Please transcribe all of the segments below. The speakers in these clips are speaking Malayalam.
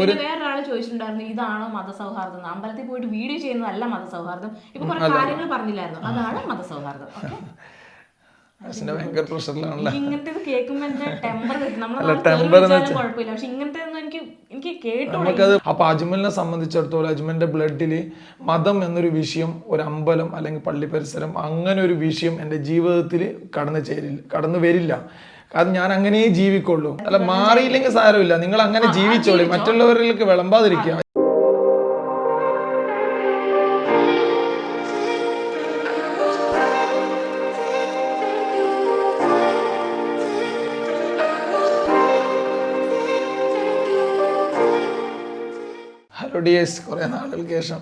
ഒരു ചോദിച്ചിട്ടുണ്ടായിരുന്നു ഇതാണോ മതസൗഹാർദ്ദം. അമ്പലത്തിൽ പോയിട്ട് വീഡിയോ ചെയ്യുന്നതല്ല മതസൗഹാർദ്ദം. ഇപ്പൊ കുറെ കാര്യങ്ങൾ പറഞ്ഞില്ലായിരുന്നു. അതാണ് മതസൗഹാർദ്ദം. ഭയങ്കര പ്രഷറിലാണല്ലോ ഇങ്ങനത്തെ ടെമ്പർ ടെമ്പർ കുഴപ്പമില്ല. പക്ഷെ ഇങ്ങനത്തെ ഒന്നും എനിക്ക് എനിക്ക് കേട്ടു നമുക്കത് അപ്പൊ അജ്മലിനെ സംബന്ധിച്ചിടത്തോളം അജ്മലിന്റെ ബ്ലഡിൽ മതം എന്നൊരു വിഷയം ഒരു അമ്പലം അല്ലെങ്കിൽ പള്ളി പരിസരം അങ്ങനെ ഒരു വിഷയം എന്റെ ജീവിതത്തിൽ കടന്നു ചേരില്ല കടന്നു വരില്ല. കാരണം ഞാൻ അങ്ങനെ ജീവിക്കുള്ളൂ. അല്ല മാറിയില്ലെങ്കിൽ സാരമില്ല. നിങ്ങൾ അങ്ങനെ ജീവിച്ചോളി. മറ്റുള്ളവരിലേക്ക് വിളമ്പാതിരിക്കുക. ഹലോ ഡി എസ് കുറേ നാളുകൾക്ക് ശേഷം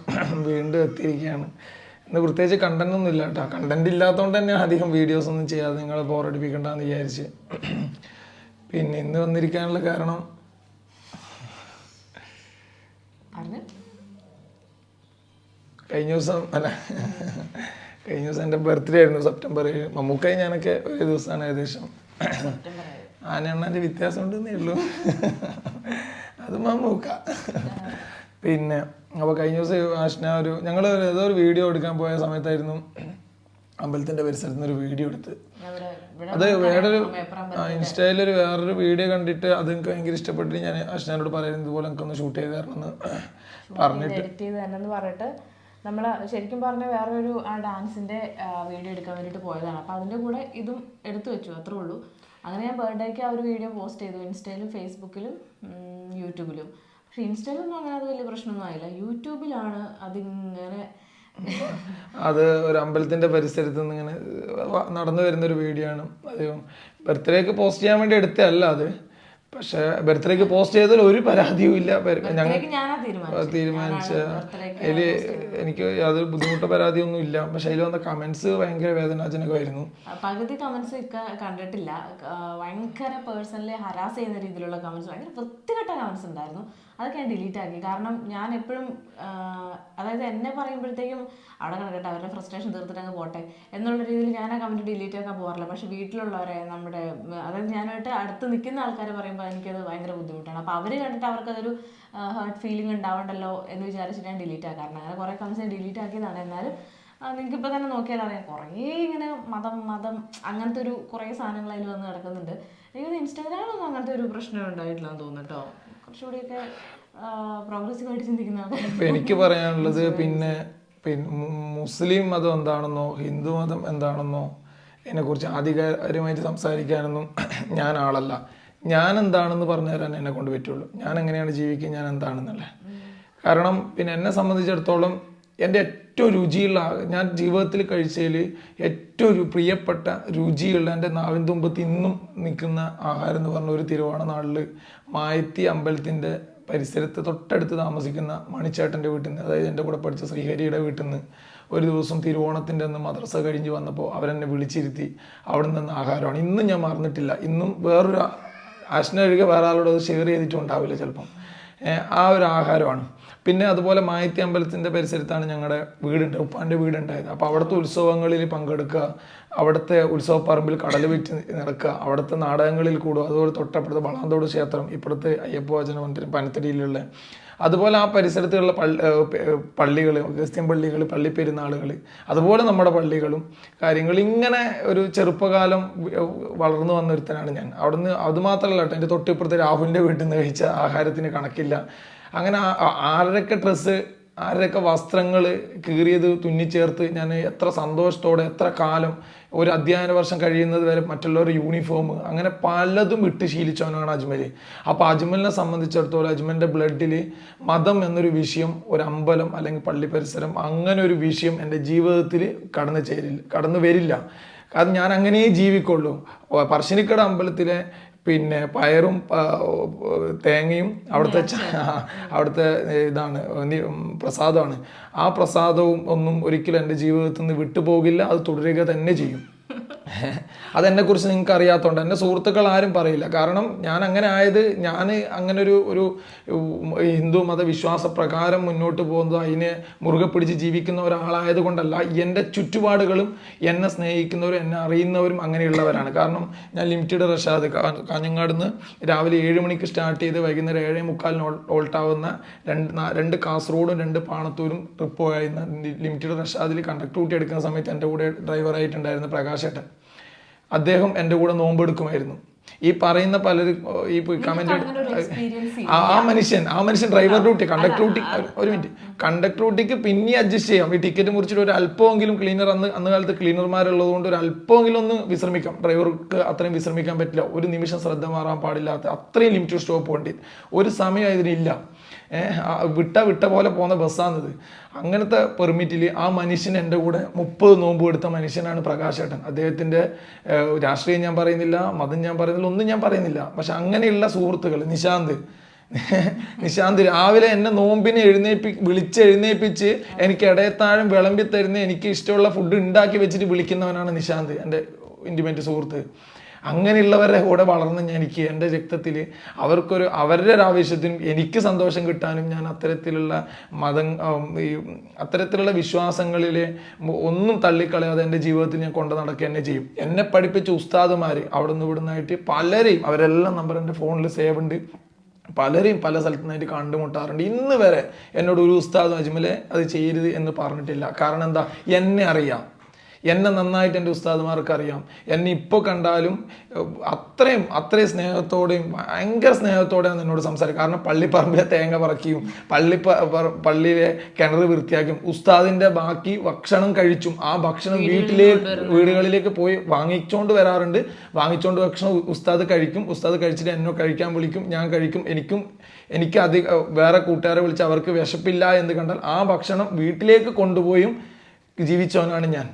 വീണ്ടും എത്തിയിരിക്കുകയാണ്. ഇന്ന് പ്രത്യേകിച്ച് കണ്ടന്റ് ഒന്നും ഇല്ല കേട്ടോ കണ്ടന്റ് ഇല്ലാത്തതുകൊണ്ട് തന്നെ അധികം വീഡിയോസ് ഒന്നും ചെയ്യാതെ നിങ്ങളെ ബോറടിപ്പിക്കണ്ടെന്ന് വിചാരിച്ച്. പിന്നെ ഇന്ന് വന്നിരിക്കാനുള്ള കാരണം? കഴിഞ്ഞ ദിവസം അല്ല കഴിഞ്ഞ ദിവസം എന്റെ ബർത്ത്ഡേ ആയിരുന്നു സെപ്റ്റംബർ ഏഴ്. മമ്മൂക്കായി ഞാനൊക്കെ ഒരു ദിവസമാണ് ഏകദേശം. ആനണ്ണന്റെ വ്യത്യാസം ഉണ്ടെന്നേ ഉള്ളൂ. അത് മമ്മൂക്ക. പിന്നെ അപ്പോൾ കഴിഞ്ഞ ദിവസം ആഷ്ന ഒരു ഞങ്ങൾ ഏതോ ഒരു വീഡിയോ എടുക്കാൻ പോയ സമയത്തായിരുന്നു അമ്പലത്തിന്റെ പരിസരത്ത് ഒരു വീഡിയോ എടുത്ത്. അത് വേറൊരു ഇൻസ്റ്റയിലൊരു വേറൊരു വീഡിയോ കണ്ടിട്ട് അത് എനിക്ക് ഭയങ്കര ഇഷ്ടപ്പെട്ടിട്ട് ഞാൻ അഷ്നോട് പറയുന്നത് ഇതുപോലെ എനിക്കൊന്ന് ഷൂട്ട് ചെയ്ത് തരണം എന്ന് പറഞ്ഞിട്ട്. നമ്മൾ ശരിക്കും പറഞ്ഞ വേറൊരു ആ ഡാൻസിന്റെ വീഡിയോ എടുക്കാൻ വേണ്ടിയിട്ട് പോയതാണ്. അപ്പോൾ അതിന്റെ കൂടെ ഇതും എടുത്തു വെച്ചു അത്രേ ഉള്ളൂ. അങ്ങനെ ഞാൻ ബർത്ത്ഡേക്ക് ആ ഒരു വീഡിയോ പോസ്റ്റ് ചെയ്തു ഇൻസ്റ്റയിലും ഫേസ്ബുക്കിലും യൂട്യൂബിലും. പക്ഷെ അങ്ങനെ അത് വലിയ പ്രശ്നമൊന്നും ആയില്ല. യൂട്യൂബിലാണ് അതിങ്ങനെ അത് ഒരു അമ്പലത്തിന്റെ പരിസരത്ത് നിന്ന് ഇങ്ങനെ നടന്നു വരുന്ന ഒരു വീഡിയോ ആണ്. അധികം ബർത്ത്ഡേക്ക് പോസ്റ്റ് ചെയ്യാൻ വേണ്ടി എടുത്തതല്ല അത്. പക്ഷെ ബർത്ത്ഡേക്ക് പോസ്റ്റ് ചെയ്തതിൽ ഒരു പരാതിയും ഇല്ല. ഞങ്ങൾ തീരുമാനിച്ച അതിൽ എനിക്ക് യാതൊരു ബുദ്ധിമുട്ടോ പരാതിയൊന്നും ഇല്ല. പക്ഷെ അതിൽ വന്ന കമന്റ്സ് ഭയങ്കര വേദനാജനകമായിരുന്നു. പകുതി കമന്റ്സ് കണ്ടിട്ടില്ല. ഭയങ്കര പേഴ്സണലി ഹരാസ് ചെയ്യുന്ന രീതിയിലുള്ള കമന്റ്സ് ഭയങ്കര വൃത്തികെട്ട കമന്റ്സ് ഉണ്ടായിരുന്നു. അതൊക്കെ ഞാൻ ഡിലീറ്റ് ആക്കി. കാരണം ഞാൻ എപ്പോഴും അതായത് എന്നെ പറയുമ്പോഴത്തേക്കും അവിടെ കിടക്കട്ടെ അവരുടെ ഫ്രസ്ട്രേഷൻ തീർത്തിട്ട് അങ്ങ് പോട്ടെ എന്നുള്ള രീതിയിൽ ഞാൻ ആ കമന്റ് ഡിലീറ്റ് ആക്കാൻ പോകാറില്ല പക്ഷെ വീട്ടിലുള്ളവരെ നമ്മുടെ അതായത് ഞാനായിട്ട് അടുത്ത് നിൽക്കുന്ന ആൾക്കാരെ പറയുമ്പോൾ എനിക്കത് ഭയങ്കര ബുദ്ധിമുട്ടാണ്. അപ്പോൾ അവർ കണ്ടിട്ട് അവർക്കതൊരു ഹേർട്ട് ഫീലിംഗ് ഉണ്ടാവണ്ടല്ലോ എന്ന് വിചാരിച്ചിട്ട് ഞാൻ ഡിലീറ്റ് ആക്കാറുണ്ട് അങ്ങനെ കുറേ കമന്റ്സ് ഞാൻ ഡിലീറ്റ് ആക്കിയതാണ്. എന്നാലും നിങ്ങൾക്ക് ഇപ്പോൾ തന്നെ നോക്കിയാൽ അറിയാം. കുറേ ഇങ്ങനെ മതം മതം അങ്ങനത്തെ ഒരു കുറേ സാധനങ്ങൾ അതിൽ വന്ന് കിടക്കുന്നുണ്ട്. എനിക്ക് ഇൻസ്റ്റാഗ്രാമിലൊന്നും അങ്ങനത്തെ ഒരു പ്രശ്നം ഉണ്ടായിട്ടില്ല എന്ന് തോന്നുന്നു കേട്ടോ. കുറച്ചുകൂടിയൊക്കെ പ്രോഗ്രസീവ് ആയിട്ട് ചിന്തിക്കുന്ന ആൾക്കാർ എനിക്ക് പറയാനുള്ളത് പിന്നെ പിന്നെ മുസ്ലിം മതം എന്താണെന്നോ ഹിന്ദു മതം എന്താണെന്നോ ഇതിനെക്കുറിച്ച് ആധികാരികമായിട്ട് സംസാരിക്കാനൊന്നും ഞാൻ ആളല്ല. ഞാൻ എന്താണെന്ന് പറഞ്ഞു തരാൻ എന്നെ കൊണ്ട് പറ്റുള്ളൂ. ഞാൻ എങ്ങനെയാണ് ജീവിക്കുക ഞാൻ എന്താണെന്നല്ലേ. കാരണം പിന്നെ എന്നെ സംബന്ധിച്ചിടത്തോളം എന്റെ ഏറ്റവും രുചിയുള്ള ഞാൻ ജീവിതത്തിൽ കഴിച്ചതിൽ ഏറ്റവും പ്രിയപ്പെട്ട രുചിയുള്ള എന്റെ നാവിൻ തുമ്പത്ത് ഇന്നും നിൽക്കുന്ന ആഹാരം എന്ന് പറഞ്ഞ ഒരു തിരുവോണ നാളിൽ മായത്തി അമ്പലത്തിന്റെ പരിസരത്ത് തൊട്ടടുത്ത് താമസിക്കുന്ന മണിച്ചേട്ടന്റെ വീട്ടിൽ നിന്ന് അതായത് എന്റെ കൂടെ പഠിച്ച ശ്രീഹരിയുടെ വീട്ടിൽ നിന്ന് ഒരു ദിവസം തിരുവോണത്തിന്റെ അന്ന് മദ്രസ കഴിഞ്ഞ് വന്നപ്പോൾ അവരെന്നെ വിളിച്ചിരുത്തി അവിടെ നിന്ന് ആഹാരമാണ്. ഇന്നും ഞാൻ മറന്നിട്ടില്ല. ഇന്നും വേറൊരു ആശന ഒഴികെ വേറെ ആളോട് അത് ഷെയർ ചെയ്തിട്ടുണ്ടാവില്ല ചിലപ്പം. ആ ഒരു ആഹാരമാണ്. പിന്നെ അതുപോലെ മായത്തി അമ്പലത്തിന്റെ പരിസരത്താണ് ഞങ്ങളുടെ വീടുണ്ട് ഉപ്പാന്റെ വീടുണ്ടായത്. അപ്പോൾ അവിടുത്തെ ഉത്സവങ്ങളിൽ പങ്കെടുക്കുക അവിടുത്തെ ഉത്സവപ്പറമ്പിൽ കടൽ വിറ്റ് നടക്കുക അവിടുത്തെ നാടകങ്ങളിൽ കൂടുക അതുപോലെ തൊട്ടപ്പുറത്തെ വളാന്തോട് ക്ഷേത്രം ഇപ്പുറത്തെ അയ്യപ്പ വചന മന്ദിരം പനത്തടിയിലുള്ള. അതുപോലെ ആ പരിസരത്തുള്ള പള്ളി പള്ളികൾ ക്രിസ്ത്യൻ പള്ളികൾ പള്ളി പെരുന്നാളുകൾ അതുപോലെ നമ്മുടെ പള്ളികളും കാര്യങ്ങൾ ഇങ്ങനെ ഒരു ചെറുപ്പകാലം വളർന്നു വന്ന ഒരുത്തനാണ് ഞാൻ. അവിടുന്ന് അതുമാത്രമല്ല കേട്ടോ എന്റെ തൊട്ടിപ്പുറത്തെ രാഹുലിന്റെ വീട്ടിൽ നിന്ന് കഴിച്ച ആഹാരത്തിന് കണക്കില്ല. അങ്ങനെ ആരൊക്കെ ഡ്രസ്സ് ആരുടെയൊക്കെ വസ്ത്രങ്ങൾ കീറിയത് തുന്നിച്ചേർത്ത് ഞാൻ എത്ര സന്തോഷത്തോടെ എത്ര കാലം ഒരു അധ്യയന വർഷം കഴിയുന്നത് വരെ മറ്റുള്ളവരുടെ യൂണിഫോം അങ്ങനെ പലതും ഇട്ട് ശീലിച്ചവനാണ് അജ്മൽ അപ്പോൾ അജ്മലിനെ സംബന്ധിച്ചിടത്തോളം അജ്മലിന്റെ ബ്ലഡിൽ മതം എന്നൊരു വിഷയം ഒരു അമ്പലം അല്ലെങ്കിൽ പള്ളി പരിസരം അങ്ങനെ ഒരു വിഷയം എന്റെ ജീവിതത്തിൽ കടന്നു ചേരില്ല കടന്നു വരില്ല. കാരണം ഞാൻ അങ്ങനെ ജീവിക്കുള്ളൂ. പറശ്ശിനിക്കട അമ്പലത്തിലെ പിന്നെ പയറും തേങ്ങയും അവിടുത്തെ അവിടുത്തെ ഇതാണ് പ്രസാദമാണ്. ആ പ്രസാദവും ഒന്നും ഒരിക്കലും എന്റെ ജീവിതത്തിൽ നിന്ന് വിട്ടുപോകില്ല അത് തുടരുക തന്നെ ചെയ്യും. അതെന്നെക്കുറിച്ച് നിങ്ങൾക്ക് അറിയാത്തതുകൊണ്ട് എന്റെ സുഹൃത്തുക്കൾ ആരും പറയില്ല. കാരണം ഞാൻ അങ്ങനെ ആയത് ഞാൻ അങ്ങനെ ഒരു ഒരു ഹിന്ദു മത വിശ്വാസ പ്രകാരം മുന്നോട്ട് പോകുന്നത് അതിനെ മുറുകെ പിടിച്ച് ജീവിക്കുന്ന ഒരാളായത് കൊണ്ടല്ല എന്റെ ചുറ്റുപാടുകളും എന്നെ സ്നേഹിക്കുന്നവരും എന്നെ അറിയുന്നവരും അങ്ങനെയുള്ളവരാണ്. കാരണം ഞാൻ ലിമിറ്റഡ് റഷാദ് കാഞ്ഞങ്ങാട് നിന്ന് രാവിലെ ഏഴ് മണിക്ക് സ്റ്റാർട്ട് ചെയ്ത് വൈകുന്നേരം ഏഴേ മുക്കാലിന് ഓൾ- ഓൾട്ടാവുന്ന രണ്ട് രണ്ട് കാസർഗോഡും രണ്ട് പാണത്തൂരും ട്രിപ്പ് പോയിരുന്ന ലിമിറ്റഡ് റഷാദിൽ കണ്ടക്ട് കൂട്ടി എടുക്കുന്ന സമയത്ത് എന്റെ കൂടെ ഡ്രൈവറായിട്ടുണ്ടായിരുന്ന പ്രകാശേട്ടൻ അദ്ദേഹം എന്റെ കൂടെ നോമ്പെടുക്കുമായിരുന്നു. ഈ പറയുന്ന പലരും ഈ കമന്റ് ആ മനുഷ്യൻ ആ മനുഷ്യൻ ഡ്രൈവർ ഡ്യൂട്ടി കണ്ടക്ടർ ഡ്യൂട്ടി ഒരു മിനിറ്റ് കണ്ടക്ടർ ഡ്യൂട്ടിക്ക് പിന്നെ അഡ്ജസ്റ്റ് ചെയ്യാം. ഈ ടിക്കറ്റ് മുറിച്ചിട്ട് ഒരു അല്പമെങ്കിലും ക്ലീനർ അന്ന് അന്ന് കാലത്ത് ക്ലീനർമാരുള്ളത് കൊണ്ട് ഒരു അല്പമെങ്കിലും ഒന്ന് വിശ്രമിക്കാം. ഡ്രൈവർക്ക് അത്രയും വിശ്രമിക്കാൻ പറ്റില്ല. ഒരു നിമിഷം ശ്രദ്ധ മാറാൻ പാടില്ലാത്ത അത്രയും ലിമിറ്റഡ് സ്റ്റോപ്പ് വേണ്ടി. ഒരു സമയം ഇതിനില്ല വിട്ട വിട്ട പോലെ പോകുന്ന ബസ്സാണിത്. അങ്ങനത്തെ പെർമിറ്റിൽ ആ മനുഷ്യൻ എന്റെ കൂടെ മുപ്പത് നോമ്പ് എടുത്ത മനുഷ്യനാണ് പ്രകാശേട്ടൻ. അദ്ദേഹത്തിന്റെ രാഷ്ട്രീയം ഞാൻ പറയുന്നില്ല മതം ഞാൻ പറയുന്നില്ല ഒന്നും ഞാൻ പറയുന്നില്ല. പക്ഷെ അങ്ങനെയുള്ള സുഹൃത്തുക്കൾ നിശാന്ത്. നിശാന്ത് രാവിലെ എന്നെ നോമ്പിനെ എഴുന്നേപ്പി വിളിച്ച് എഴുന്നേൽപ്പിച്ച് എനിക്ക് ഇടയത്താഴം വിളമ്പി തരുന്ന എനിക്ക് ഇഷ്ടമുള്ള ഫുഡ് ഉണ്ടാക്കി വെച്ചിട്ട് വിളിക്കുന്നവനാണ് നിശാന്ത് എന്റെ ഇന്റിമേറ്റ് സുഹൃത്ത്. അങ്ങനെയുള്ളവരുടെ കൂടെ വളർന്ന് ഞാൻ എനിക്ക് എന്റെ രക്തത്തിൽ അവർക്കൊരു അവരുടെ ഒരു ആവേശത്തിനും എനിക്ക് സന്തോഷം കിട്ടാനും ഞാൻ അത്തരത്തിലുള്ള മതം ഈ അത്തരത്തിലുള്ള വിശ്വാസങ്ങളിൽ ഒന്നും തള്ളിക്കളയാതെ എന്റെ ജീവിതത്തിൽ ഞാൻ കൊണ്ടു നടക്കുക തന്നെ ചെയ്യും. എന്നെ പഠിപ്പിച്ച ഉസ്താദുമാർ അവിടെ നിന്ന് ഇവിടുന്നായിട്ട് പലരെയും അവരെല്ലാം നമ്പർ എന്റെ ഫോണിൽ സേവ് ഉണ്ട്. പലരെയും പല സ്ഥലത്തു നിന്നായിട്ട് കണ്ടുമുട്ടാറുണ്ട്. ഇന്ന് വരെ എന്നോട് ഒരു ഉസ്താദ് അജ്മലെ അത് ചെയ്യരുത് എന്ന് പറഞ്ഞിട്ടില്ല. കാരണം എന്താ? എന്നെ അറിയാം. എന്നെ നന്നായിട്ട് എന്റെ ഉസ്താദുമാർക്ക് അറിയാം എന്നെ ഇപ്പോൾ കണ്ടാലും അത്രയും അത്രയും സ്നേഹത്തോടെയും ഭയങ്കര സ്നേഹത്തോടെയാണ് എന്നോട് സംസാരിക്കുക. കാരണം പള്ളിപ്പറമ്പിലെ തേങ്ങ പറക്കിയും പള്ളി പള്ളിയിലെ കിണർ വൃത്തിയാക്കിയും ഉസ്താദിന്റെ ബാക്കി ഭക്ഷണം കഴിച്ചും ആ ഭക്ഷണം വീട്ടിലേക്ക് വീടുകളിലേക്ക് പോയി വാങ്ങിച്ചുകൊണ്ട് വരാറുണ്ട്. വാങ്ങിച്ചുകൊണ്ട് ഭക്ഷണം ഉസ്താദ് കഴിക്കും. ഉസ്താദ് കഴിച്ചിട്ട് എന്നോ കഴിക്കാൻ വിളിക്കും ഞാൻ കഴിക്കും. എനിക്കും എനിക്ക് അധികം വേറെ കൂട്ടുകാരെ വിളിച്ച് അവർക്ക് വിശപ്പില്ല എന്ന് കണ്ടാൽ ആ ഭക്ഷണം വീട്ടിലേക്ക് കൊണ്ടുപോയും ജീവിച്ചവനാണ് ഞാൻ.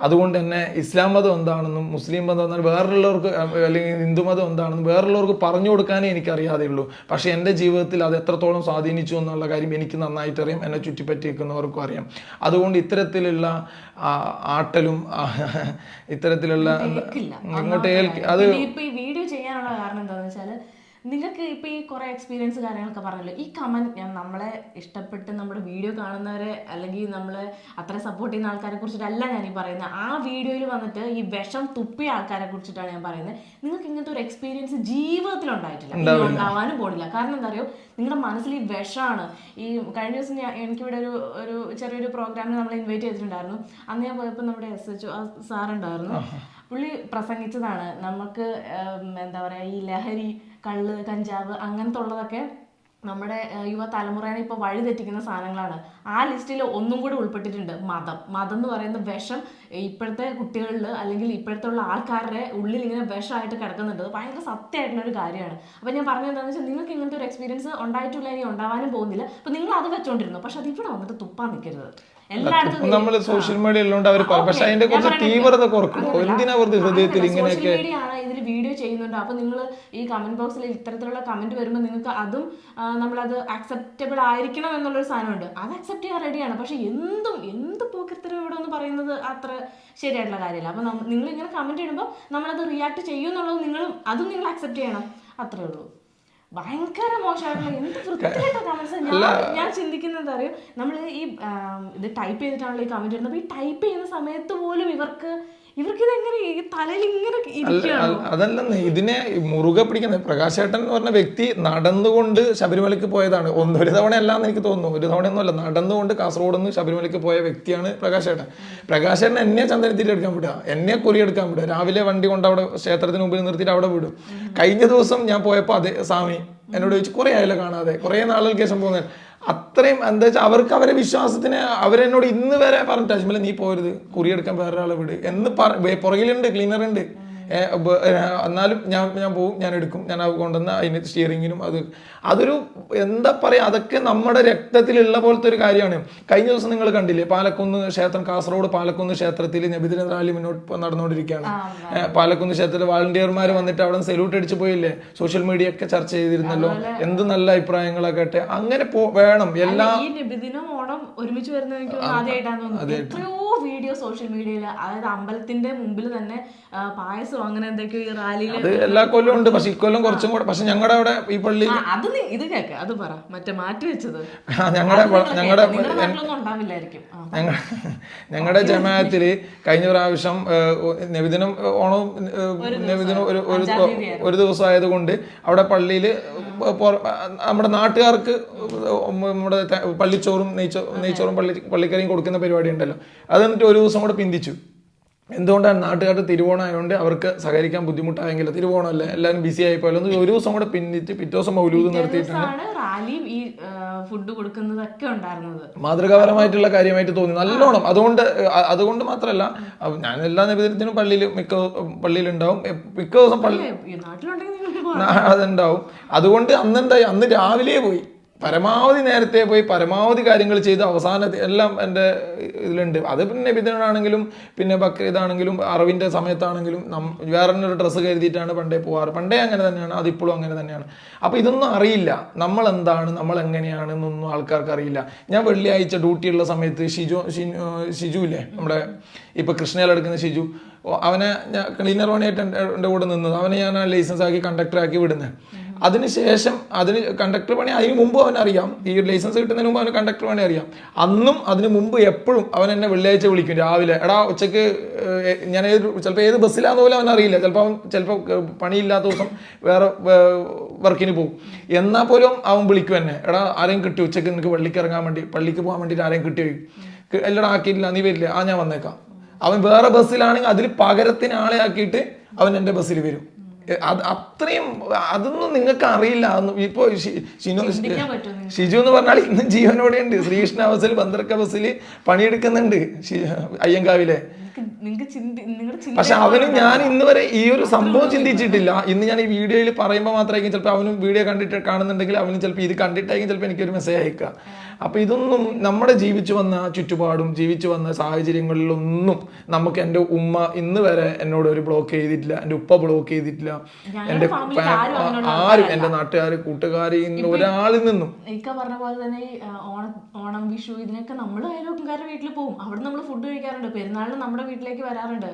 അതുകൊണ്ട് തന്നെ ഇസ്ലാം മതം എന്താണെന്നും മുസ്ലിം മതം എന്താണെന്നും വേറുള്ളവർക്ക് അല്ലെങ്കിൽ ഹിന്ദു മതം എന്താണെന്നും വേറുള്ളവർക്ക് പറഞ്ഞു കൊടുക്കാനേ എനിക്കറിയാതെ ഉള്ളൂ പക്ഷേ എന്റെ ജീവിതത്തിൽ അത് എത്രത്തോളം സ്വാധീനിച്ചു എന്നുള്ള കാര്യം എനിക്ക് നന്നായിട്ട് അറിയാം എന്നെ ചുറ്റിപ്പറ്റിയിരിക്കുന്നവർക്കും അറിയാം. അതുകൊണ്ട് ഇത്തരത്തിലുള്ള ആട്ടലും ഇത്തരത്തിലുള്ള അങ്ങോട്ട് ഏൽക്ക അത് ഈ വീഡിയോ ചെയ്യാനുള്ള കാരണം എന്താണെന്ന് വെച്ചാൽ നിങ്ങൾക്ക് ഇപ്പൊ ഈ കുറേ എക്സ്പീരിയൻസ് കാര്യങ്ങളൊക്കെ പറഞ്ഞല്ലോ. ഈ കമന്റ് നമ്മളെ ഇഷ്ടപ്പെട്ട് നമ്മുടെ വീഡിയോ കാണുന്നവരെ അല്ലെങ്കിൽ നമ്മളെ അത്ര സപ്പോർട്ട് ചെയ്യുന്ന ആൾക്കാരെ കുറിച്ചിട്ടല്ല ഞാൻ ഈ പറയുന്നത് ആ വീഡിയോയിൽ വന്നിട്ട് ഈ വിഷം തുപ്പിയ ആൾക്കാരെ കുറിച്ചിട്ടാണ് ഞാൻ പറയുന്നത് നിങ്ങൾക്ക് ഇങ്ങനത്തെ ഒരു എക്സ്പീരിയൻസ് ജീവിതത്തിൽ ഉണ്ടായിട്ടില്ല ഉണ്ടാവാനും പോടില്ല കാരണം എന്താ അറിയോ? നിങ്ങളുടെ മനസ്സിൽ ഈ വിഷമാണ് ഈ കഴിഞ്ഞ ദിവസം ഞാൻ എനിക്കിവിടെ ഒരു ഒരു ചെറിയൊരു പ്രോഗ്രാമിന് നമ്മൾ ഇൻവൈറ്റ് ചെയ്തിട്ടുണ്ടായിരുന്നു. അന്ന് ഞാൻ പോയപ്പോൾ നമ്മുടെ എസ് എച്ച് സാർ ഉണ്ടായിരുന്നു പുള്ളി പ്രസംഗിച്ചതാണ്. നമുക്ക് എന്താ പറയുക ഈ ലഹരി കള്ള് കഞ്ചാവ് അങ്ങനത്തെ ഉള്ളതൊക്കെ നമ്മുടെ ഏഹ്, യുവ തലമുറേനെ ഇപ്പോൾ വഴിതെറ്റിക്കുന്ന സാധനങ്ങളാണ്. ആ ലിസ്റ്റിൽ ഒന്നും കൂടി ഉൾപ്പെട്ടിട്ടുണ്ട്. മതം. മതം എന്ന് പറയുന്ന വിഷം ഇപ്പോഴത്തെ കുട്ടികളിൽ അല്ലെങ്കിൽ ഇപ്പോഴത്തെ ഉള്ള ആൾക്കാരുടെ ഉള്ളിൽ ഇങ്ങനെ വിഷമായിട്ട് കിടക്കുന്നുണ്ട്. ഭയങ്കര സത്യമായിട്ടുള്ള ഒരു കാര്യമാണ്. അപ്പം ഞാൻ പറഞ്ഞത് എന്താണെന്ന് വെച്ചാൽ നിങ്ങൾക്ക് ഇങ്ങനത്തെ ഒരു എക്സ്പീരിയൻസ് ഉണ്ടായിട്ടുള്ള ഇനി ഉണ്ടാവാനും പോകുന്നില്ല. അപ്പം നിങ്ങൾ അത് വെച്ചുകൊണ്ടിരുന്നു പക്ഷെ അത് ഇവിടെ വന്നിട്ട് തുപ്പാൻ നിൽക്കരുത് നമ്മൾ സോഷ്യൽ മീഡിയ ഉള്ളതുകൊണ്ട് അവർ പറയും. പക്ഷെ അതിന്റെ കുറച്ച് തീവ്രത കുറക്കും. എന്തിനാ വെറുതെ ഹൃദയത്തിൽ ഇങ്ങനെയൊക്കെ ഇതിൽ വീഡിയോ ചെയ്യുന്നുണ്ട്. അപ്പൊ നിങ്ങൾ ഈ കമന്റ് ബോക്സിൽ ഇത്തരത്തിലുള്ള കമന്റ് വരുമ്പോൾ നിങ്ങൾക്ക് അതും നമ്മളത് അക്സെപ്റ്റബിൾ ആയിരിക്കണം എന്നുള്ളൊരു സാധനമുണ്ട്. അത് അക്സെപ്റ്റ് ചെയ്യാൻ റെഡിയാണ് പക്ഷെ എന്തും എന്ത് പോക്കത്തരം ഇവിടെ ഒന്ന് പറയുന്നത് അത്ര ശരിയായിട്ടുള്ള കാര്യമല്ല. അപ്പൊ നിങ്ങൾ ഇങ്ങനെ കമന്റ് ഇടുമ്പോൾ നമ്മളത് റിയാക്ട് ചെയ്യും എന്നുള്ളത് നിങ്ങളും അതും നിങ്ങൾ അക്സെപ്റ്റ് ചെയ്യണം. അത്രേ ഉള്ളൂ. ഭയങ്കര മോശമായിട്ടുള്ള എന്ത് കമന്റ്സ് ഞാൻ ഞാൻ ചിന്തിക്കുന്നത് അറിയും? നമ്മൾ ഈ ഇത് ടൈപ്പ് ചെയ്തിട്ടാണല്ലോ ഈ കമന്റ് ഇടുന്നത്. ഈ ടൈപ്പ് ചെയ്യുന്ന സമയത്ത് പോലും ഇവർക്ക് ഇവർക്ക് ഇതെങ്ങനെ ഈ തലയിൽ ഇങ്ങനെ അതല്ലെന്ന്. ഇതിനെ മുറുകെ പിടിക്കുന്നത് പ്രകാശേട്ടൻ എന്ന് പറഞ്ഞ വ്യക്തി നടന്നുകൊണ്ട് ശബരിമലയ്ക്ക് പോയതാണ്. ഒന്ന് ഒരു തവണ അല്ലാന്ന് എനിക്ക് തോന്നുന്നു. ഒരു തവണ ഒന്നുമല്ല നടന്നുകൊണ്ട് കാസർഗോഡ് നിന്ന് ശബരിമലയ്ക്ക് പോയ വ്യക്തിയാണ് പ്രകാശേട്ടൻ. പ്രകാശേട്ടൻ എന്നെ ചന്ദനത്തിൽ എടുക്കാൻ വിടുക. എന്നെ കുറി എടുക്കാൻ വിടുക. രാവിലെ വണ്ടി കൊണ്ട് അവിടെ ക്ഷേത്രത്തിന് മുമ്പിൽ നിർത്തിയിട്ട് അവിടെ വിടും. കഴിഞ്ഞ ദിവസം ഞാൻ പോയപ്പോൾ അതേ സ്വാമി എന്നോട് ചോദിച്ചു കുറേ ആയല്ലോ കാണാതെ കുറേ നാളുകൾക്ക് ശേഷം പോകുന്നത്. അത്രയും എന്താ വെച്ചാൽ അവർക്ക് അവരെ വിശ്വാസത്തിന് അവരെന്നോട് ഇന്ന് വരെ പറഞ്ഞിട്ട് അജ്മല നീ പോരുത് കുറിയെടുക്കാൻ വേറൊരാളെ വിട് എന്ന് പറ പുറകിലുണ്ട് ക്ലീനർ ഉണ്ട്. എന്നാലും ഞാൻ ഞാൻ പോവും ഞാൻ എടുക്കും ഞാൻ കൊണ്ടുവന്ന് അതിന് സ്റ്റിയറിങ്ങിനും അത്. അതൊരു എന്താ പറയുക അതൊക്കെ നമ്മുടെ രക്തത്തിലുള്ള പോലത്തെ ഒരു കാര്യമാണ്. കഴിഞ്ഞ ദിവസം നിങ്ങൾ കണ്ടില്ലേ പാലക്കുന്ന് ക്ഷേത്രം കാസർഗോഡ് പാലക്കുന്ന് ക്ഷേത്രത്തിൽ നബിദിന റാലി മുന്നോട്ട് നടന്നുകൊണ്ടിരിക്കുകയാണ്. പാലക്കുന്ന് ക്ഷേത്രത്തിൽ വാളണ്ടിയർമാർ വന്നിട്ട് അവിടെ സെല്യൂട്ട് അടിച്ചു പോയില്ലേ? സോഷ്യൽ മീഡിയ ഒക്കെ ചർച്ച ചെയ്തിരുന്നല്ലോ. എന്ത് നല്ല അഭിപ്രായങ്ങളൊക്കെ ആട്ടെ അങ്ങനെ പോ വേണം. എല്ലാ ഓണം ഒരുമിച്ച് വരുന്നത് എനിക്ക് ആദ്യമായിട്ടാണ് തോന്നുന്നത് എത്രയോ വീഡിയോ സോഷ്യൽ മീഡിയയിൽ അതായത് അമ്പലത്തിന്റെ മുമ്പിൽ തന്നെ ആ, അങ്ങനെ എന്തൊക്കെയോ ഈ റാലിയിൽ അത് എല്ലാ കൊല്ലം ഉണ്ട്. പക്ഷെ ഇക്കൊല്ലം കുറച്ചും കൂടെ പക്ഷെ ഞങ്ങളുടെ അവിടെ ഈ പള്ളി ആ, അത് നീ ഇത് കേക്ക. അത് പറ. മറ്റേ മാറ്റി വെച്ചത്. ഞങ്ങളുടെ ഞങ്ങളുടെ നിങ്ങളുടെ നാട്ടിലൊന്നും ഉണ്ടാവില്ലായിരിക്കും. ആ. ഞങ്ങൾ ഞങ്ങളുടെ ജമാഅത്തിൽ കഴിഞ്ഞ പ്രാവശ്യം ഏഹ്, ഒ- നബിദിനം ഏഹ്, ഓണവും ഏഹ്, നബിദിനം ഒരു ഒരു ഒരു ദിവസം ആയതുകൊണ്ട് അവിടെ പള്ളിയിൽ നമ്മുടെ നാട്ടുകാർക്ക് നമ്മുടെ ത- പള്ളിച്ചോറും നെയ്ച്ചോ നെയ്ച്ചോറും പള്ളി പള്ളിക്കറിയും കൊടുക്കുന്ന പരിപാടി ഉണ്ടല്ലോ. അത് എന്നിട്ട് ഒരു ദിവസം കൂടെ പിന്തിച്ചു. എന്തുകൊണ്ടാണ് നാട്ടുകാർ തിരുവോണം ആയതുകൊണ്ട് അവർക്ക് സഹകരിക്കാൻ ബുദ്ധിമുട്ടായെങ്കിൽ തിരുവോണമല്ലേ? എല്ലാവരും ബിസി ആയിപ്പോയല്ലോ ഒന്ന് ഒരു ദിവസം കൂടെ പിന്നിട്ട് പിറ്റേ ദിവസം മൗലൂദ് നിർത്തിയിട്ടാണ് റാലിയും ഈ ഫുഡ് കൊടുക്കുന്നതൊക്കെ ഉണ്ടായിരുന്നത്. മാതൃകാപരമായിട്ടുള്ള കാര്യമായിട്ട് തോന്നി. നല്ലോണം. അതുകൊണ്ട് അതുകൊണ്ട് മാത്രമല്ല ഞാൻ എല്ലാ നിവേദനത്തിനും പള്ളിയിൽ മിക്ക പള്ളിയിലുണ്ടാവും. മിക്ക ദിവസം പള്ളി അതുണ്ടാവും. അതുകൊണ്ട് അന്നെന്തായി അന്ന് രാവിലെ പോയി. പരമാവധി നേരത്തെ പോയി പരമാവധി കാര്യങ്ങൾ ചെയ്ത് അവസാന എല്ലാം എന്റെ ഇതിലുണ്ട്. അത് പിന്നെ ബിദിനാണെങ്കിലും പിന്നെ ബക്രീദാണെങ്കിലും അറിവിന്റെ സമയത്താണെങ്കിലും നം വേറൊരു ഡ്രസ്സ് കരുതിയിട്ടാണ് പണ്ടേ പോവാറ്. പണ്ടേ അങ്ങനെ തന്നെയാണ് അതിപ്പോഴും അങ്ങനെ തന്നെയാണ്. അപ്പോൾ ഇതൊന്നും അറിയില്ല. നമ്മൾ എന്താണ് നമ്മൾ എങ്ങനെയാണ് എന്നൊന്നും ആൾക്കാർക്ക് അറിയില്ല. ഞാൻ വെള്ളിയാഴ്ച ഡ്യൂട്ടിയുള്ള സമയത്ത് ഷിജു ഷിജു ഇല്ലേ? നമ്മുടെ ഇപ്പോൾ കൃഷ്ണയിലെടുക്കുന്ന ഷിജു. അവനെ ഞാൻ ക്ലീനർ പണിയായിട്ട് എന്റെ കൂടെ നിന്നത്. അവനെ ഞാൻ ലൈസൻസ് ആക്കി കണ്ടക്ടറാക്കി വിടുന്നത് അതിനുശേഷം അതിന് കണ്ടക്ടർ പണി അതിന് മുമ്പ് അവൻ അറിയാം ഈ ലൈസൻസ് കിട്ടുന്നതിന് മുമ്പ് അവന് കണ്ടക്ടർ പണി അറിയാം. അന്നും അതിന് മുമ്പ് എപ്പോഴും അവൻ എന്നെ വെള്ളിയാഴ്ച വിളിക്കും രാവിലെ. എടാ ഉച്ചയ്ക്ക് ഞാൻ ഏത് ചിലപ്പോൾ ഏത് ബസ്സിലാന്ന് പോലും അവൻ അറിയില്ല. ചിലപ്പോൾ അവൻ ചിലപ്പോൾ പണിയില്ലാത്ത ദിവസം വേറെ വർക്കിന് പോകും. എന്നാൽ പോലും അവൻ വിളിക്കും എന്നെ. എടാ ആരെയും കിട്ടി ഉച്ചയ്ക്ക് നിനക്ക് പള്ളിക്ക് ഇറങ്ങാൻ വേണ്ടി പള്ളിക്ക് പോകാൻ വേണ്ടിയിട്ട് ആരെയും കിട്ടി? എല്ലടാ ആക്കിയില്ല നീ വരില്ല. ആ ഞാൻ വന്നേക്കാം. അവൻ വേറെ ബസ്സിലാണെങ്കിൽ അതിൽ പകരത്തിന് ആളെ ആക്കിയിട്ട് അവൻ എന്റെ ബസ്സിൽ വരും. അത് അത്രയും അതൊന്നും നിങ്ങൾക്ക് അറിയില്ല. ഇപ്പോൾ ഷിനു? ഷിജു എന്ന് പറഞ്ഞാൽ ഇന്ന് ജീവനോടെ ഉണ്ട്. ശ്രീകൃഷ്ണ ബസ്സിൽ ബന്ദർക്ക ബസ്സിൽ പണിയെടുക്കുന്നുണ്ട് അയ്യങ്കാവിലെ. പക്ഷെ അവനും ഞാൻ ഇന്ന് വരെ ഈ ഒരു സംഭവം ചിന്തിച്ചിട്ടില്ല. ഇന്ന് ഞാൻ ഈ വീഡിയോയിൽ പറയുമ്പോൾ മാത്രമായിരിക്കും ചിലപ്പോൾ അവനും വീഡിയോ കണ്ടിട്ട് കാണുന്നുണ്ടെങ്കിൽ അവനും ചിലപ്പോൾ ഇത് കണ്ടിട്ടായിരിക്കും ചിലപ്പോൾ എനിക്കൊരു മെസ്സേജ് അയക്കുക. അപ്പൊ ഇതൊന്നും നമ്മുടെ ജീവിച്ചു വന്ന ചുറ്റുപാടും ജീവിച്ചു വന്ന സാഹചര്യങ്ങളിലൊന്നും നമുക്ക് എന്റെ ഉമ്മ ഇന്ന് വരെ എന്നോട് ഒരു ബ്ലോക്ക് ചെയ്തിട്ടില്ല എന്റെ ഉപ്പ ബ്ലോക്ക് ചെയ്തിട്ടില്ല എന്റെ ആരും എന്റെ നാട്ടുകാർ കൂട്ടുകാർ ഒരാളിൽ നിന്നും. ഇക്ക പറഞ്ഞ പോലെ തന്നെ ഓണം ഓണം വിഷു ഇതിനൊക്കെ നമ്മൾ അയൽവക്കാരുടെ വീട്ടിൽ പോകും അവിടെ നമ്മൾ ഫുഡ് കഴിക്കാറുണ്ട്. പെരുന്നാളിന് നമ്മുടെ വീട്ടിലേക്ക് വരാറുണ്ട്.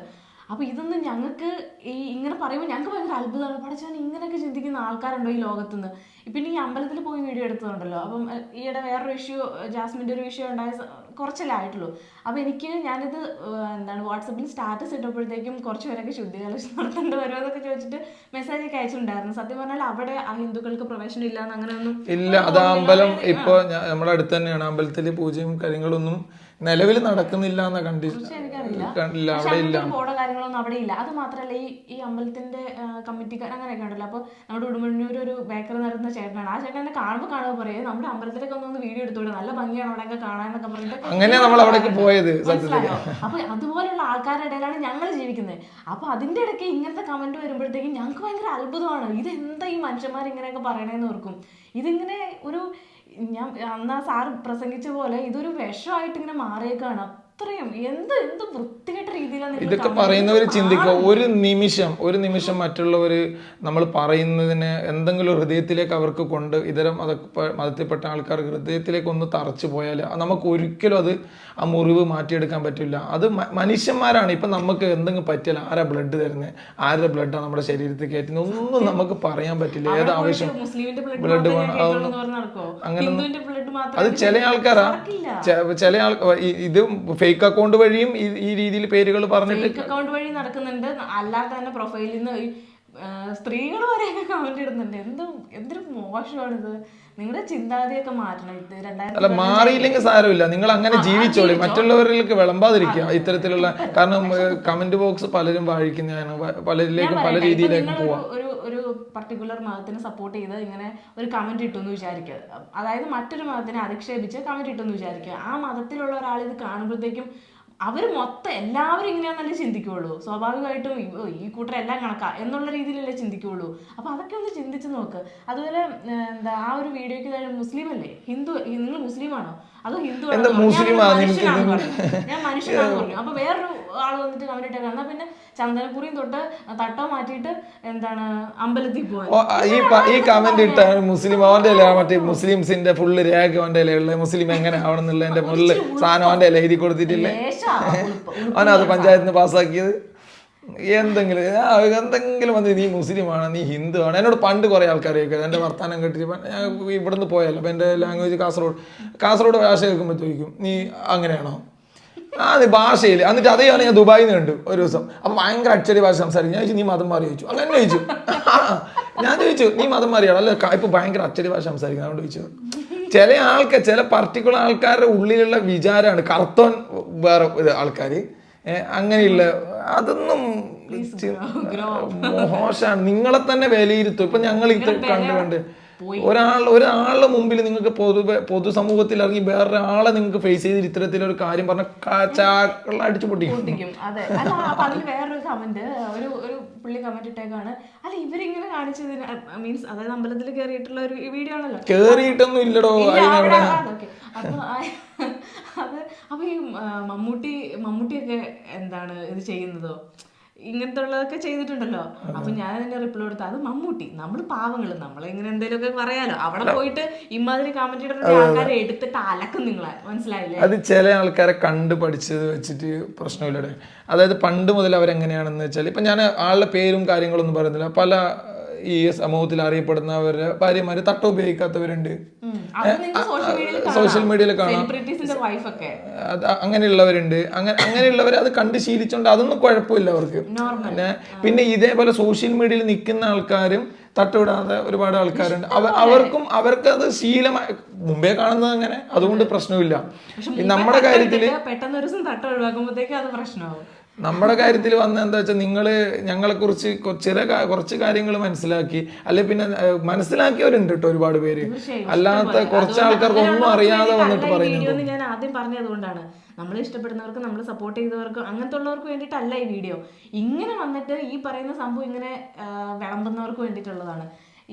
അപ്പൊ ഇതൊന്നും ഞങ്ങൾക്ക് ഈ ഇങ്ങനെ പറയുമ്പോൾ ഞങ്ങൾക്ക് ഭയങ്കര അത്ഭുതമാണ്. പഠിച്ചാൽ ഇങ്ങനെയൊക്കെ ചിന്തിക്കുന്ന ആൾക്കാരുണ്ടോ ഈ ലോകത്തുനിന്ന്? പിന്നെ ഈ അമ്പലത്തിൽ പോയി വീഡിയോ എടുത്തതുണ്ടല്ലോ. അപ്പം ഈയിടെ വേറൊരു ഇഷ്യൂ ജാസ്മിന്റെ ഒരു വിഷയം ഉണ്ടായ കുറച്ചല്ലേ ആയിട്ടുള്ളൂ. അപ്പോൾ എനിക്ക് ഞാനിത് എന്താണ് വാട്സപ്പിൽ സ്റ്റാറ്റസ് ഇട്ടപ്പോഴത്തേക്കും കുറച്ച് പേരൊക്കെ ശുദ്ധികലശം നടത്തേണ്ടി വരുമോ എന്നൊക്കെ ചോദിച്ചിട്ട് മെസ്സേജ് ഒക്കെ അയച്ചിട്ടുണ്ടായിരുന്നു. സത്യം പറഞ്ഞാൽ അവിടെ ആ ഹിന്ദുക്കൾക്ക് പ്രവേശനം ഇല്ല എന്ന് അങ്ങനെയൊന്നും ഇല്ല അത് അമ്പലം ഇപ്പോൾ നമ്മുടെ അടുത്ത് തന്നെയാണ്. അമ്പലത്തിൽ പൂജയും കാര്യങ്ങളൊന്നും നിലവിൽ നടക്കുന്നില്ല എന്ന കണ്ടീഷൻ കണ്ടില്ല. അവിടെ ഇല്ല. ബോർഡോ കാര്യങ്ങളൊന്നും അവിടെ ഇല്ല. അത് മാത്രമല്ല ഈ ഈ അമ്പലത്തിന്റെ കമ്മിറ്റിക്കാർ അങ്ങനെയൊക്കെ ഉണ്ടല്ലോ. അപ്പോൾ നമ്മുടെ ഉടുമ്പന്നൂർ ഒരു ബേക്കറി നടന്ന ചേട്ടനാണ്. ആ ചേട്ടൻ എന്നെ കാണുമ്പോൾ കാണുമ്പോൾ പറയും നമ്മുടെ അമ്പലത്തിലൊക്കെ ഒന്ന് വീഡിയോ എടുത്തോളൂ നല്ല ഭംഗിയാണ് അവിടെയൊക്കെ കാണാനൊക്കെ പറഞ്ഞിട്ട്. അങ്ങനെ നമ്മൾ അവിടേക്ക് പോയത് അപ്പൊ അതുപോലുള്ള ആൾക്കാരുടെ ഇടയിലാണ് ഞങ്ങൾ ജീവിക്കുന്നത് അപ്പൊ അതിന്റെ ഇടയ്ക്ക് ഇങ്ങനത്തെ കമന്റ് വരുമ്പോഴത്തേക്കും ഞങ്ങൾക്ക് ഭയങ്കര അത്ഭുതമാണ്. ഇത് എന്താ ഈ മനുഷ്യന്മാർ ഇങ്ങനെയൊക്കെ പറയണേന്ന് ഓർക്കും. ഇതിങ്ങനെ ഒരു ഞാൻ അന്ന് ആ സാർ പ്രസംഗിച്ച പോലെ ഇതൊരു വിഷമായിട്ട് ഇങ്ങനെ മാറിയേക്കാണ്. അത്രയും എന്ത് എന്ത് വൃത്തികെട്ട രീതിയിലാണ് നിങ്ങൾ ഇതൊക്കെ പറയുന്നവർ ചിന്തിക്കുക. ഒരു നിമിഷം ഒരു നിമിഷം മറ്റുള്ളവർ നമ്മൾ പറയുന്നതിന് എന്തെങ്കിലും ഹൃദയത്തിലേക്ക് അവർക്ക് കൊണ്ട് ഇതര മത മതത്തിൽപ്പെട്ട ആൾക്കാർക്ക് ഹൃദയത്തിലേക്ക് ഒന്ന് തറച്ചു പോയാൽ നമുക്ക് ഒരിക്കലും അത് ആ മുറിവ് മാറ്റിയെടുക്കാൻ പറ്റില്ല. അത് മനുഷ്യന്മാരാണ്. ഇപ്പം നമുക്ക് എന്തെങ്കിലും പറ്റിയാൽ ആരാ ബ്ലഡ് തരുന്നത് ആരുടെ ബ്ലഡാണ് നമ്മുടെ ശരീരത്തിൽ കയറ്റുന്നത്? ഒന്നും നമുക്ക് പറയാൻ പറ്റില്ല. ഏത് ആവശ്യം? ബ്ലഡ് വേണം, ബ്ലഡ് അത് ചില ആൾക്കാരാ. ചില ആൾ ഇത് ഫേക്ക് അക്കൗണ്ട് വഴിയും ഈ- ഈ രീതിയിൽ പേരുകൾ പറഞ്ഞിട്ട് ഫേക്ക് അക്കൗണ്ട് വഴി നടക്കുന്നുണ്ട്. അല്ലാതെ തന്നെ പ്രൊഫൈലിൽ നിന്ന് സ്ത്രീകൾ വരെ കമന്റ് ഇടുന്നുണ്ട്. എന്ത് എന്തൊരു മോശമാണിത്. നിങ്ങളുടെ ചിന്താഗതിയൊക്കെ മാറ്റണം. ഇത് രണ്ടായിരത്തി അല്ല മാറിയില്ലെങ്കിൽ സാരമില്ല. നിങ്ങൾ അങ്ങനെ ജീവിച്ചോളി. മറ്റുള്ളവരിലേക്ക് വിളമ്പാതിരിക്കുക. ഇത്തരത്തിലുള്ള കാരണം കമന്റ് ബോക്സ് പലരും വാഴിക്കുന്നതാണ് വ- പലരിലേക്കും പല രീതിയിലേക്കും പോവാം. ഒരു ഒരു പർട്ടിക്കുലർ മതത്തിനെ സപ്പോർട്ട് ചെയ്ത് ഇങ്ങനെ ഒരു കമന്റ് ഇട്ടു എന്ന് വിചാരിക്കുക. അതായത് മറ്റൊരു മതത്തിനെ അധിക്ഷേപിച്ച് കമന്റ് ഇട്ടു എന്ന് വിചാരിക്കുക. ആ മതത്തിലുള്ള ഒരാൾ ഇത് കാണുമ്പോഴത്തേക്കും അവർ മൊത്തം എല്ലാവരും ഇങ്ങനെയാണെന്നല്ലേ ചിന്തിക്കുള്ളൂ. സ്വാഭാവികമായിട്ടും ഈ- കൂട്ടരെല്ലാം കണക്കാ എന്നുള്ള രീതിയിലല്ലേ ചിന്തിക്കുള്ളൂ. അപ്പോൾ അതൊക്കെ ഒന്ന് ചിന്തിച്ച് നോക്ക്. അതുപോലെ എന്താ ആ ഒരു വീഡിയോയ്ക്ക് മുസ്ലിം അല്ലേ? ഹിന്ദു നിങ്ങൾ മുസ്ലിം ആണോ അതോ ഹിന്ദു. ഞാൻ മനുഷ്യനാണെന്ന് പറഞ്ഞു. അപ്പൊ വേറൊരു ആൾ വന്നിട്ട് കമന്റ് ഇട്ടേക്കാം എന്നാ പിന്നെ ചന്ദനക്കുറിയും തൊട്ട് തട്ടോ മാറ്റിയിട്ട് എന്താണ് അമ്പലത്തിൽ പോവാൻ ഈ കമന്റ് ഇട്ട മുസ്ലിം അവന്റെ അല്ലേ മറ്റേ മുസ്ലിംസിന്റെ ഫുള്ള് രേഖ അവന്റെ ഇലയുള്ള മുസ്ലിം എങ്ങനെ ആവണം എന്നുള്ളതിന്റെ ഫുള്ള് സാധനം അവന്റെ ഇല എഴുതി കൊടുത്തിട്ടില്ലേ? അവനത് പഞ്ചായത്തിന് പാസ്സാക്കിയത്? എന്തെങ്കിലും എന്തെങ്കിലും വന്ന് നീ മുസ്ലിമാണ് നീ ഹിന്ദു ആണ്? എന്നോട് പണ്ട് കുറെ ആൾക്കാർ ചോദിക്കും എന്റെ വർത്താനം കേട്ടിട്ട് ഞാൻ ഇവിടുന്ന് പോയാലോ അപ്പം എന്റെ ലാംഗ്വേജ് കാസർഗോഡ് കാസർഗോഡ് ഭാഷ കേൾക്കുമ്പോൾ ചോദിക്കും നീ അങ്ങനെയാണോ? ആ ഭാഷയിൽ എന്നിട്ട് അതേ ഞാൻ ദുബായിൽ നിന്ന് കണ്ടു ഒരു ദിവസം. അപ്പം ഭയങ്കര അച്ചടി ഭാഷ സംസാരിക്കും. ഞാൻ ചോദിച്ചു നീ മതം മാറി ചോദിച്ചു. അങ്ങനെ ചോദിച്ചു ഞാൻ ചോദിച്ചു നീ മതം മാറിയാണോ അല്ല ഇപ്പോൾ ഇപ്പൊ ഭയങ്കര അച്ചടി ഭാഷ സംസാരിക്കുന്നു. അതുകൊണ്ട് ചോദിച്ചു. ചില ആൾക്കാർ ചില പർട്ടിക്കുലർ ആൾക്കാരുടെ ഉള്ളിലുള്ള വിചാരമാണ് കറുത്തോൻ വേറെ ആൾക്കാർ അങ്ങനെയുള്ള അതൊന്നും മോശമാണ്. നിങ്ങളെ തന്നെ വിലയിരുത്തും. ഇപ്പൊ ഞങ്ങൾ ഇത് കണ്ടുകൊണ്ട് കണ്ട് ഒരാൾ ഒരാളുടെ മുമ്പിൽ നിങ്ങൾക്ക് പൊതു പൊതുസമൂഹത്തിൽ ഇറങ്ങി വേറൊരാളെ നിങ്ങൾക്ക് ഫേസ് ചെയ്ത് ഇത്തരത്തിലൊരു കാര്യം പറഞ്ഞ ചാക്കള അടിച്ചു പൊട്ടിക്കും. അതെ. അല്ല അപ്പൊ അതിൽ വേറൊരു കമന്റ് ഒരു ഒരു പുള്ളി കമന്റ് ഇട്ടേക്കാണ്. അല്ല ഇവരിങ്ങനെ കാണിച്ചതിന് മീൻസ് അതായത് അമ്പലത്തിൽ കയറിയിട്ടുള്ള ഒരു വീഡിയോ ആണല്ലോ. കേറിയിട്ടൊന്നും ഇല്ലടോ. അപ്പൊ അത് അപ്പൊ ഈ മമ്മൂട്ടി മമ്മൂട്ടിയൊക്കെ എന്താണ് ഇത് ചെയ്യുന്നതോ? ഇങ്ങനത്തെ ഉള്ളതൊക്കെ ചെയ്തിട്ടുണ്ടല്ലോ അപ്പൊ ഞാൻ അതിന്റെ റിപ്ലൈ കൊടുത്ത. അത് മമ്മൂട്ടി. നമ്മൾ പാവങ്ങൾ നമ്മൾ ഇങ്ങനെ എന്തെങ്കിലുമൊക്കെ പറയാലോ. അവിടെ പോയിട്ട് ഇമാതിരി കമന്റ് ഇടുന്ന ആൾക്കാരെ എടുത്തിട്ട് അലക്കും നിങ്ങളെ. മനസ്സിലായില്ലേ? അത് ചില ആൾക്കാരെ കണ്ട് പഠിച്ചത് വെച്ചിട്ട് പ്രശ്നമില്ല അതായത് പണ്ട് മുതൽ അവരെങ്ങനെയാണെന്ന് വെച്ചാൽ ഇപ്പൊ ഞാൻ ആളുടെ പേരും കാര്യങ്ങളൊന്നും പറയുന്നില്ല. പല ഈ സമൂഹത്തിൽ അറിയപ്പെടുന്നവരുടെ ഭാര്യമാര് തട്ട ഉപയോഗിക്കാത്തവരുണ്ട്. സോഷ്യൽ മീഡിയയിൽ കാണാം. അങ്ങനെയുള്ളവരുണ്ട്. അങ്ങനെ അങ്ങനെയുള്ളവർ അത് കണ്ട് ശീലിച്ചോണ്ട് അതൊന്നും കുഴപ്പമില്ല അവർക്ക്. പിന്നെ പിന്നെ ഇതേപോലെ സോഷ്യൽ മീഡിയയിൽ നിൽക്കുന്ന ആൾക്കാരും തട്ടുവിടാതെ ഒരുപാട് ആൾക്കാരുണ്ട്. അവർക്കും അവർക്ക് അത് ശീലമായി മുമ്പേ കാണുന്നത് അങ്ങനെ. അതുകൊണ്ട് പ്രശ്നമില്ല. നമ്മുടെ കാര്യത്തിൽ പെട്ടെന്ന് ഒരു ദിവസം തട്ട ഒഴിവാക്കുമ്പോഴത്തേക്ക് അത് പ്രശ്നമാവും. നമ്മുടെ കാര്യത്തിൽ വന്ന എന്താ വെച്ചാൽ നിങ്ങൾ ഞങ്ങളെക്കുറിച്ച് ചില കുറച്ച് കാര്യങ്ങൾ മനസ്സിലാക്കി അല്ലെ പിന്നെ മനസ്സിലാക്കിയവരുണ്ട് കേട്ടോ ഒരുപാട് പേര്. അല്ലാത്ത കുറച്ച് ആൾക്കാർക്ക് ഒന്നും അറിയാതെ വന്നിട്ട് പറയുന്നത് ഞാൻ ആദ്യം പറഞ്ഞതുകൊണ്ടാണ് നമ്മൾ ഇഷ്ടപ്പെടുന്നവർക്ക് നമ്മൾ സപ്പോർട്ട് ചെയ്തവർക്കും അങ്ങനത്തെ ഉള്ളവർക്ക് വേണ്ടിയിട്ടല്ല ഈ വീഡിയോ. ഇങ്ങനെ വന്നിട്ട് ഈ പറയുന്ന സംഭവം ഇങ്ങനെ വിളമ്പുന്നവർക്ക് വേണ്ടിയിട്ടുള്ളതാണ്.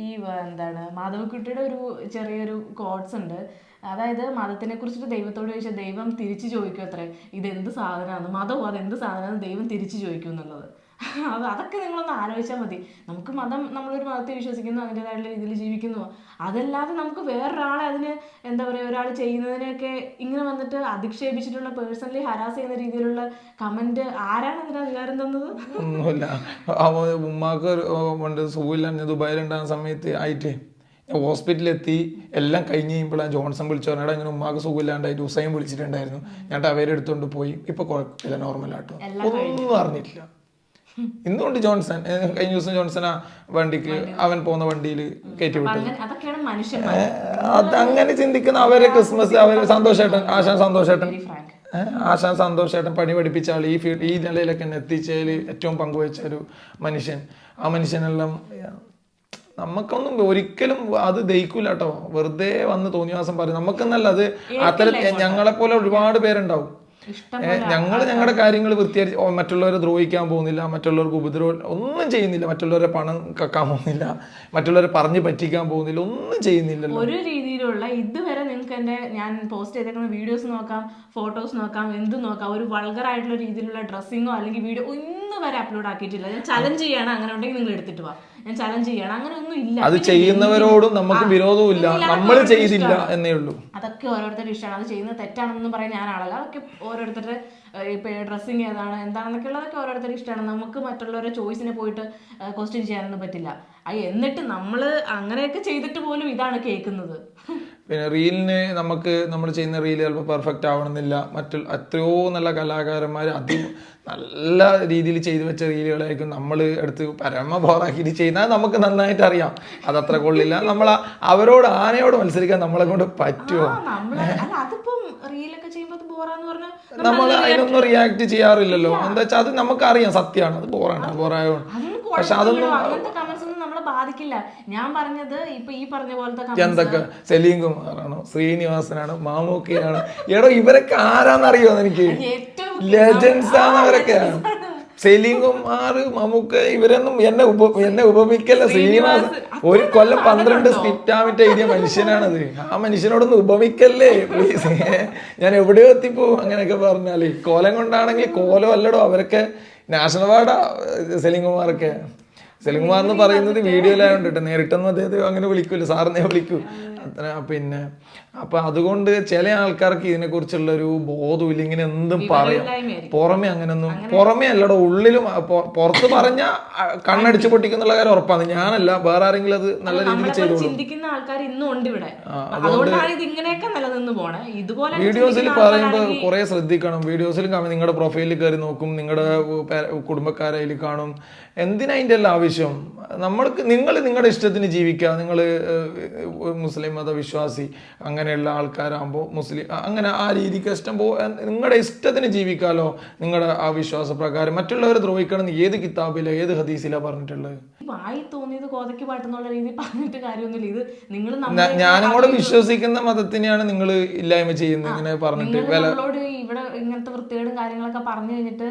ഈ എന്താണ് മാധവക്കുട്ടിയുടെ ഒരു ചെറിയൊരു കോഡ്സ് ഉണ്ട്. അതായത് മതത്തിനെ കുറിച്ചിട്ട് ദൈവത്തോട് ചോദിച്ചാൽ ദൈവം തിരിച്ചു ചോദിക്കും അത്രേ. ഇത് എന്ത് സാധനമാണ് മതവും അത് എന്ത് സാധനമാണ് ദൈവം തിരിച്ചു ചോദിക്കും എന്നുള്ളത്. അത് അതൊക്കെ നിങ്ങളൊന്ന് ആലോചിച്ചാൽ മതി. നമുക്ക് മതം നമ്മളൊരു മതത്തെ വിശ്വസിക്കുന്നു അതിന്റെതായിട്ടുള്ള രീതിയിൽ ജീവിക്കുന്നു. അതല്ലാതെ നമുക്ക് വേറൊരാളെ അതിന് എന്താ പറയുക ഒരാൾ ചെയ്യുന്നതിനെയൊക്കെ ഇങ്ങനെ വന്നിട്ട് അധിക്ഷേപിച്ചിട്ടുള്ള പേഴ്സണലി ഹരാസ് ചെയ്യുന്ന രീതിയിലുള്ള കമന്റ് ആരാണ് അതിന് അധികാരം തന്നത്? ഉമ്മാക്ക് പണ്ട് ദുബായിലുണ്ടാകുന്ന സമയത്ത് ആയിട്ട് ഞാൻ ഹോസ്പിറ്റലിൽ എത്തി എല്ലാം കഴിഞ്ഞ് കഴിയുമ്പോഴാണ് ജോൺസൺ വിളിച്ചു പറഞ്ഞാൽ ഇങ്ങനെ ഉമ്മാക്ക് സുഖമില്ലാണ്ടായിട്ട് ഉസൈൻ വിളിച്ചിട്ടുണ്ടായിരുന്നു. ഞാൻ അവരെ എടുത്തുകൊണ്ട് പോയി. ഇപ്പൊ കുഴപ്പമില്ല നോർമലാട്ടോ ഒന്നും അറിഞ്ഞിട്ടില്ല. ഇന്നുകൊണ്ട് ജോൺസൺ കഴിഞ്ഞ ദിവസം ജോൺസൺ ആ വണ്ടിക്ക് അവൻ പോകുന്ന വണ്ടിയിൽ കയറ്റി അങ്ങനെ അത് അങ്ങനെ ചിന്തിക്കുന്ന അവരെ ക്രിസ്മസ് അവരെ സന്തോഷേട്ടൻ ആശാൻ സന്തോഷേട്ടൻ. ആശാൻ സന്തോഷേട്ടൻ പണി പഠിപ്പിച്ച ആൾ ഈ ഫീൽഡ് ഈ നിലയിലൊക്കെ എത്തിച്ചാൽ എത്തിച്ചതിൽ ഏറ്റവും പങ്കുവച്ച ഒരു മനുഷ്യൻ. ആ മനുഷ്യനെല്ലാം നമുക്കൊന്നും ഒരിക്കലും അത് ദഹിക്കൂല കേട്ടോ വെറുതെ വന്ന് തോന്നിവാസം പറയും. നമുക്കെന്നല്ല അത് അത്തരത്തിൽ ഞങ്ങളെ പോലെ ഒരുപാട് പേരുണ്ടാവും. ഞങ്ങൾ ഞങ്ങളുടെ കാര്യങ്ങൾ വൃത്തിയായി മറ്റുള്ളവരെ ദ്രോഹിക്കാൻ പോകുന്നില്ല മറ്റുള്ളവർക്ക് ഉപദ്രവം ഒന്നും ചെയ്യുന്നില്ല. മറ്റുള്ളവരെ പണം കക്കാൻ പോകുന്നില്ല. മറ്റുള്ളവരെ പറഞ്ഞു പറ്റിക്കാൻ പോകുന്നില്ല. ഒന്നും ചെയ്യുന്നില്ല ഒരു രീതിയിലുള്ള ഇതുവരെ നിങ്ങൾക്ക് എന്റെ ഞാൻ പോസ്റ്റ് ചെയ്തേക്കുന്ന വീഡിയോസ് നോക്കാം ഫോട്ടോസ് നോക്കാം എന്ത് നോക്കാം. ഒരു വൾഗർ ആയിട്ടുള്ള രീതിയിലുള്ള ഡ്രസ്സിങ്ങോ അല്ലെങ്കിൽ വീഡിയോ ഒന്നും വരെ അപ്ലോഡ് ആക്കിയിട്ടില്ല. ഞാൻ ചലഞ്ച് ചെയ്യണം. അങ്ങനെ ഉണ്ടെങ്കിൽ നിങ്ങൾ എടുത്തിട്ട് വാ. ഞാൻ ചലഞ്ച് ചെയ്യണം. അങ്ങനെ ഒന്നും ഇല്ല. അത് ചെയ്യുന്നവരോടും നമുക്ക് വിരോധവും ഇല്ല. നമ്മൾ ചെയ്തില്ല എന്നേ ഉള്ളൂ. അതൊക്കെ ഓരോരുത്തരുടെ ഇഷ്ടമാണ്. അത് ചെയ്യുന്നത് തെറ്റാണെന്നൊന്നും പറയാൻ ഞാൻ ആളല്ല. അതൊക്കെ ഓരോരുത്തരുടെ ഇപ്പൊ ഡ്രസ്സിങ് ഏതാണ് എന്താണെന്നൊക്കെ ഉള്ളതൊക്കെ ഓരോരുത്തരുടെ ഇഷ്ടമാണ്. നമുക്ക് മറ്റുള്ളവരുടെ ചോയ്സിനെ പോയിട്ട് ക്വസ്റ്റ്യൻ ചെയ്യാനൊന്നും പറ്റില്ല. എന്നിട്ട് നമ്മൾ അങ്ങനെയൊക്കെ ചെയ്തിട്ട് പോലും ഇതാണ് കേൾക്കുന്നത്. പിന്നെ റീലിന് നമുക്ക് നമ്മൾ ചെയ്യുന്ന റീൽ ചിലപ്പോൾ പെർഫെക്റ്റ് ആവണമെന്നില്ല. മറ്റു എത്രയോ നല്ല കലാകാരന്മാർ അതി നല്ല രീതിയിൽ ചെയ്തു വെച്ച റീലുകളായിരിക്കും നമ്മൾ എടുത്ത് പരമ ബോറാക്കിയിട്ട് ചെയ്യുന്നത്. നമുക്ക് നന്നായിട്ട് അറിയാം. അതത്ര കൊള്ളില്ല. നമ്മൾ അവരോട് ആനയോട് മത്സരിക്കാൻ നമ്മളെ കൊണ്ട് പറ്റുമോ? നമ്മൾ അതിനൊന്നും റിയാക്ട് ചെയ്യാറില്ലല്ലോ. എന്താ വെച്ചാൽ അത് നമുക്കറിയാം സത്യമാണ് അത് ബോറാണ് ബോറായോ പക്ഷെ അതൊന്നും ബാധിക്കില്ല. ഞാൻ പറഞ്ഞത് ഇപ്പൊ ഈ പറഞ്ഞ പോലത്തെ എന്തൊക്കെ? സലീം കുമാറാണോ? ശ്രീനിവാസനാണ്? മാമൂക്കിയാണ്? എടോ ഇവരൊക്കെ ആരാന്നറിയോ എനിക്ക് ലെജൻസ് ആണ്. അവരൊക്കെ സെലീം കുമാർ മമ്മൂക്ക ഇവരൊന്നും എന്നെ ഉപ എന്നെ ഉപമിക്കല്ല. ശ്രീനിവാസ് ഒരു കൊല്ലം പന്ത്രണ്ട് സ്പിറ്റാമിറ്റ് എഴുതിയ മനുഷ്യനാണത്. ആ മനുഷ്യനോടൊന്ന് ഉപമിക്കല്ലേ? പ്ലീസ്. ഞാൻ എവിടെയോ എത്തിപ്പോവും അങ്ങനെയൊക്കെ പറഞ്ഞാൽ. കോലം കൊണ്ടാണെങ്കിൽ കോലം അല്ലടോ അവരൊക്കെ. നാഷണൽ അവാർഡാ സെലീം കുമാറൊക്കെ. സെലീം കുമാർ എന്ന് പറയുന്നത് വീഡിയോയിലായോണ്ട് കേട്ടോ. നേരിട്ടൊന്നും അദ്ദേഹത്തെ അങ്ങനെ വിളിക്കൂല. സാറിനെ വിളിക്കൂ. പിന്നെ. അപ്പൊ അതുകൊണ്ട് ചില ആൾക്കാർക്ക് ഇതിനെ കുറിച്ചുള്ള ഒരു ബോധമില്ല ഇങ്ങനെ എന്തും പറയാം. പുറമെ അങ്ങനൊന്നും പുറമെ അല്ലടോ ഉള്ളിലും പുറത്ത് പറഞ്ഞ കണ്ണടിച്ചു പൊട്ടിക്കുന്നുള്ള കാര്യം ഉറപ്പാണ്. ഞാനല്ല വേറെ ആരെങ്കിലും അത് നല്ല രീതിയിൽ ചെയ്തോളൂ. ആൾക്കാർ ഇന്നും ഉണ്ട് ഇവിടെ. അതുകൊണ്ടാണ് ഇത് ഇങ്ങനെയൊക്കെ നിലനിന്ന് പോണേ. ഇതുപോലെ വീഡിയോസിൽ പറയുമ്പോൾ കുറെ ശ്രദ്ധിക്കണം. വീഡിയോസിൽ കാണും. നിങ്ങളുടെ പ്രൊഫൈലിൽ കയറി നോക്കും. നിങ്ങളുടെ കുടുംബക്കാരെ അതിൽ കാണും. എന്തിനാ അതിന്റെ എല്ലാം ആവശ്യം? നമ്മൾക്ക് നിങ്ങൾ നിങ്ങളുടെ ഇഷ്ടത്തിന് ജീവിക്കുക നിങ്ങൾ മുസ്ലിം മത വിശ്വാസി അങ്ങനെയുള്ള ആൾക്കാരാകുമ്പോൾ മുസ്ലിം അങ്ങനെ ആ രീതിക്ക് ഇഷ്ടം പോ നിങ്ങളുടെ ഇഷ്ടത്തിന് ജീവിക്കാലോ? നിങ്ങളുടെ ആ വിശ്വാസ പ്രകാരം മറ്റുള്ളവരെ ദ്രോഹിക്കണം എന്ന് ഏത് കിതാബിലോ ഏത് ഹദീസിലോ പറഞ്ഞിട്ടുള്ളത്? വായി തോന്നിയത് കോതയ്ക്ക് പാട്ടെന്നുള്ള രീതി പറഞ്ഞിട്ട് കാര്യമൊന്നുമില്ല. ഇത് നിങ്ങൾ ഞാനും കൂടെ വിശ്വസിക്കുന്ന മതത്തിനെയാണ് നിങ്ങൾ ഇല്ലായ്മ ചെയ്യുന്നത് ഇങ്ങനെ പറഞ്ഞിട്ട് ഇവിടെ ഇങ്ങനത്തെ വൃത്തികേടും കാര്യങ്ങളൊക്കെ പറഞ്ഞു കഴിഞ്ഞിട്ട്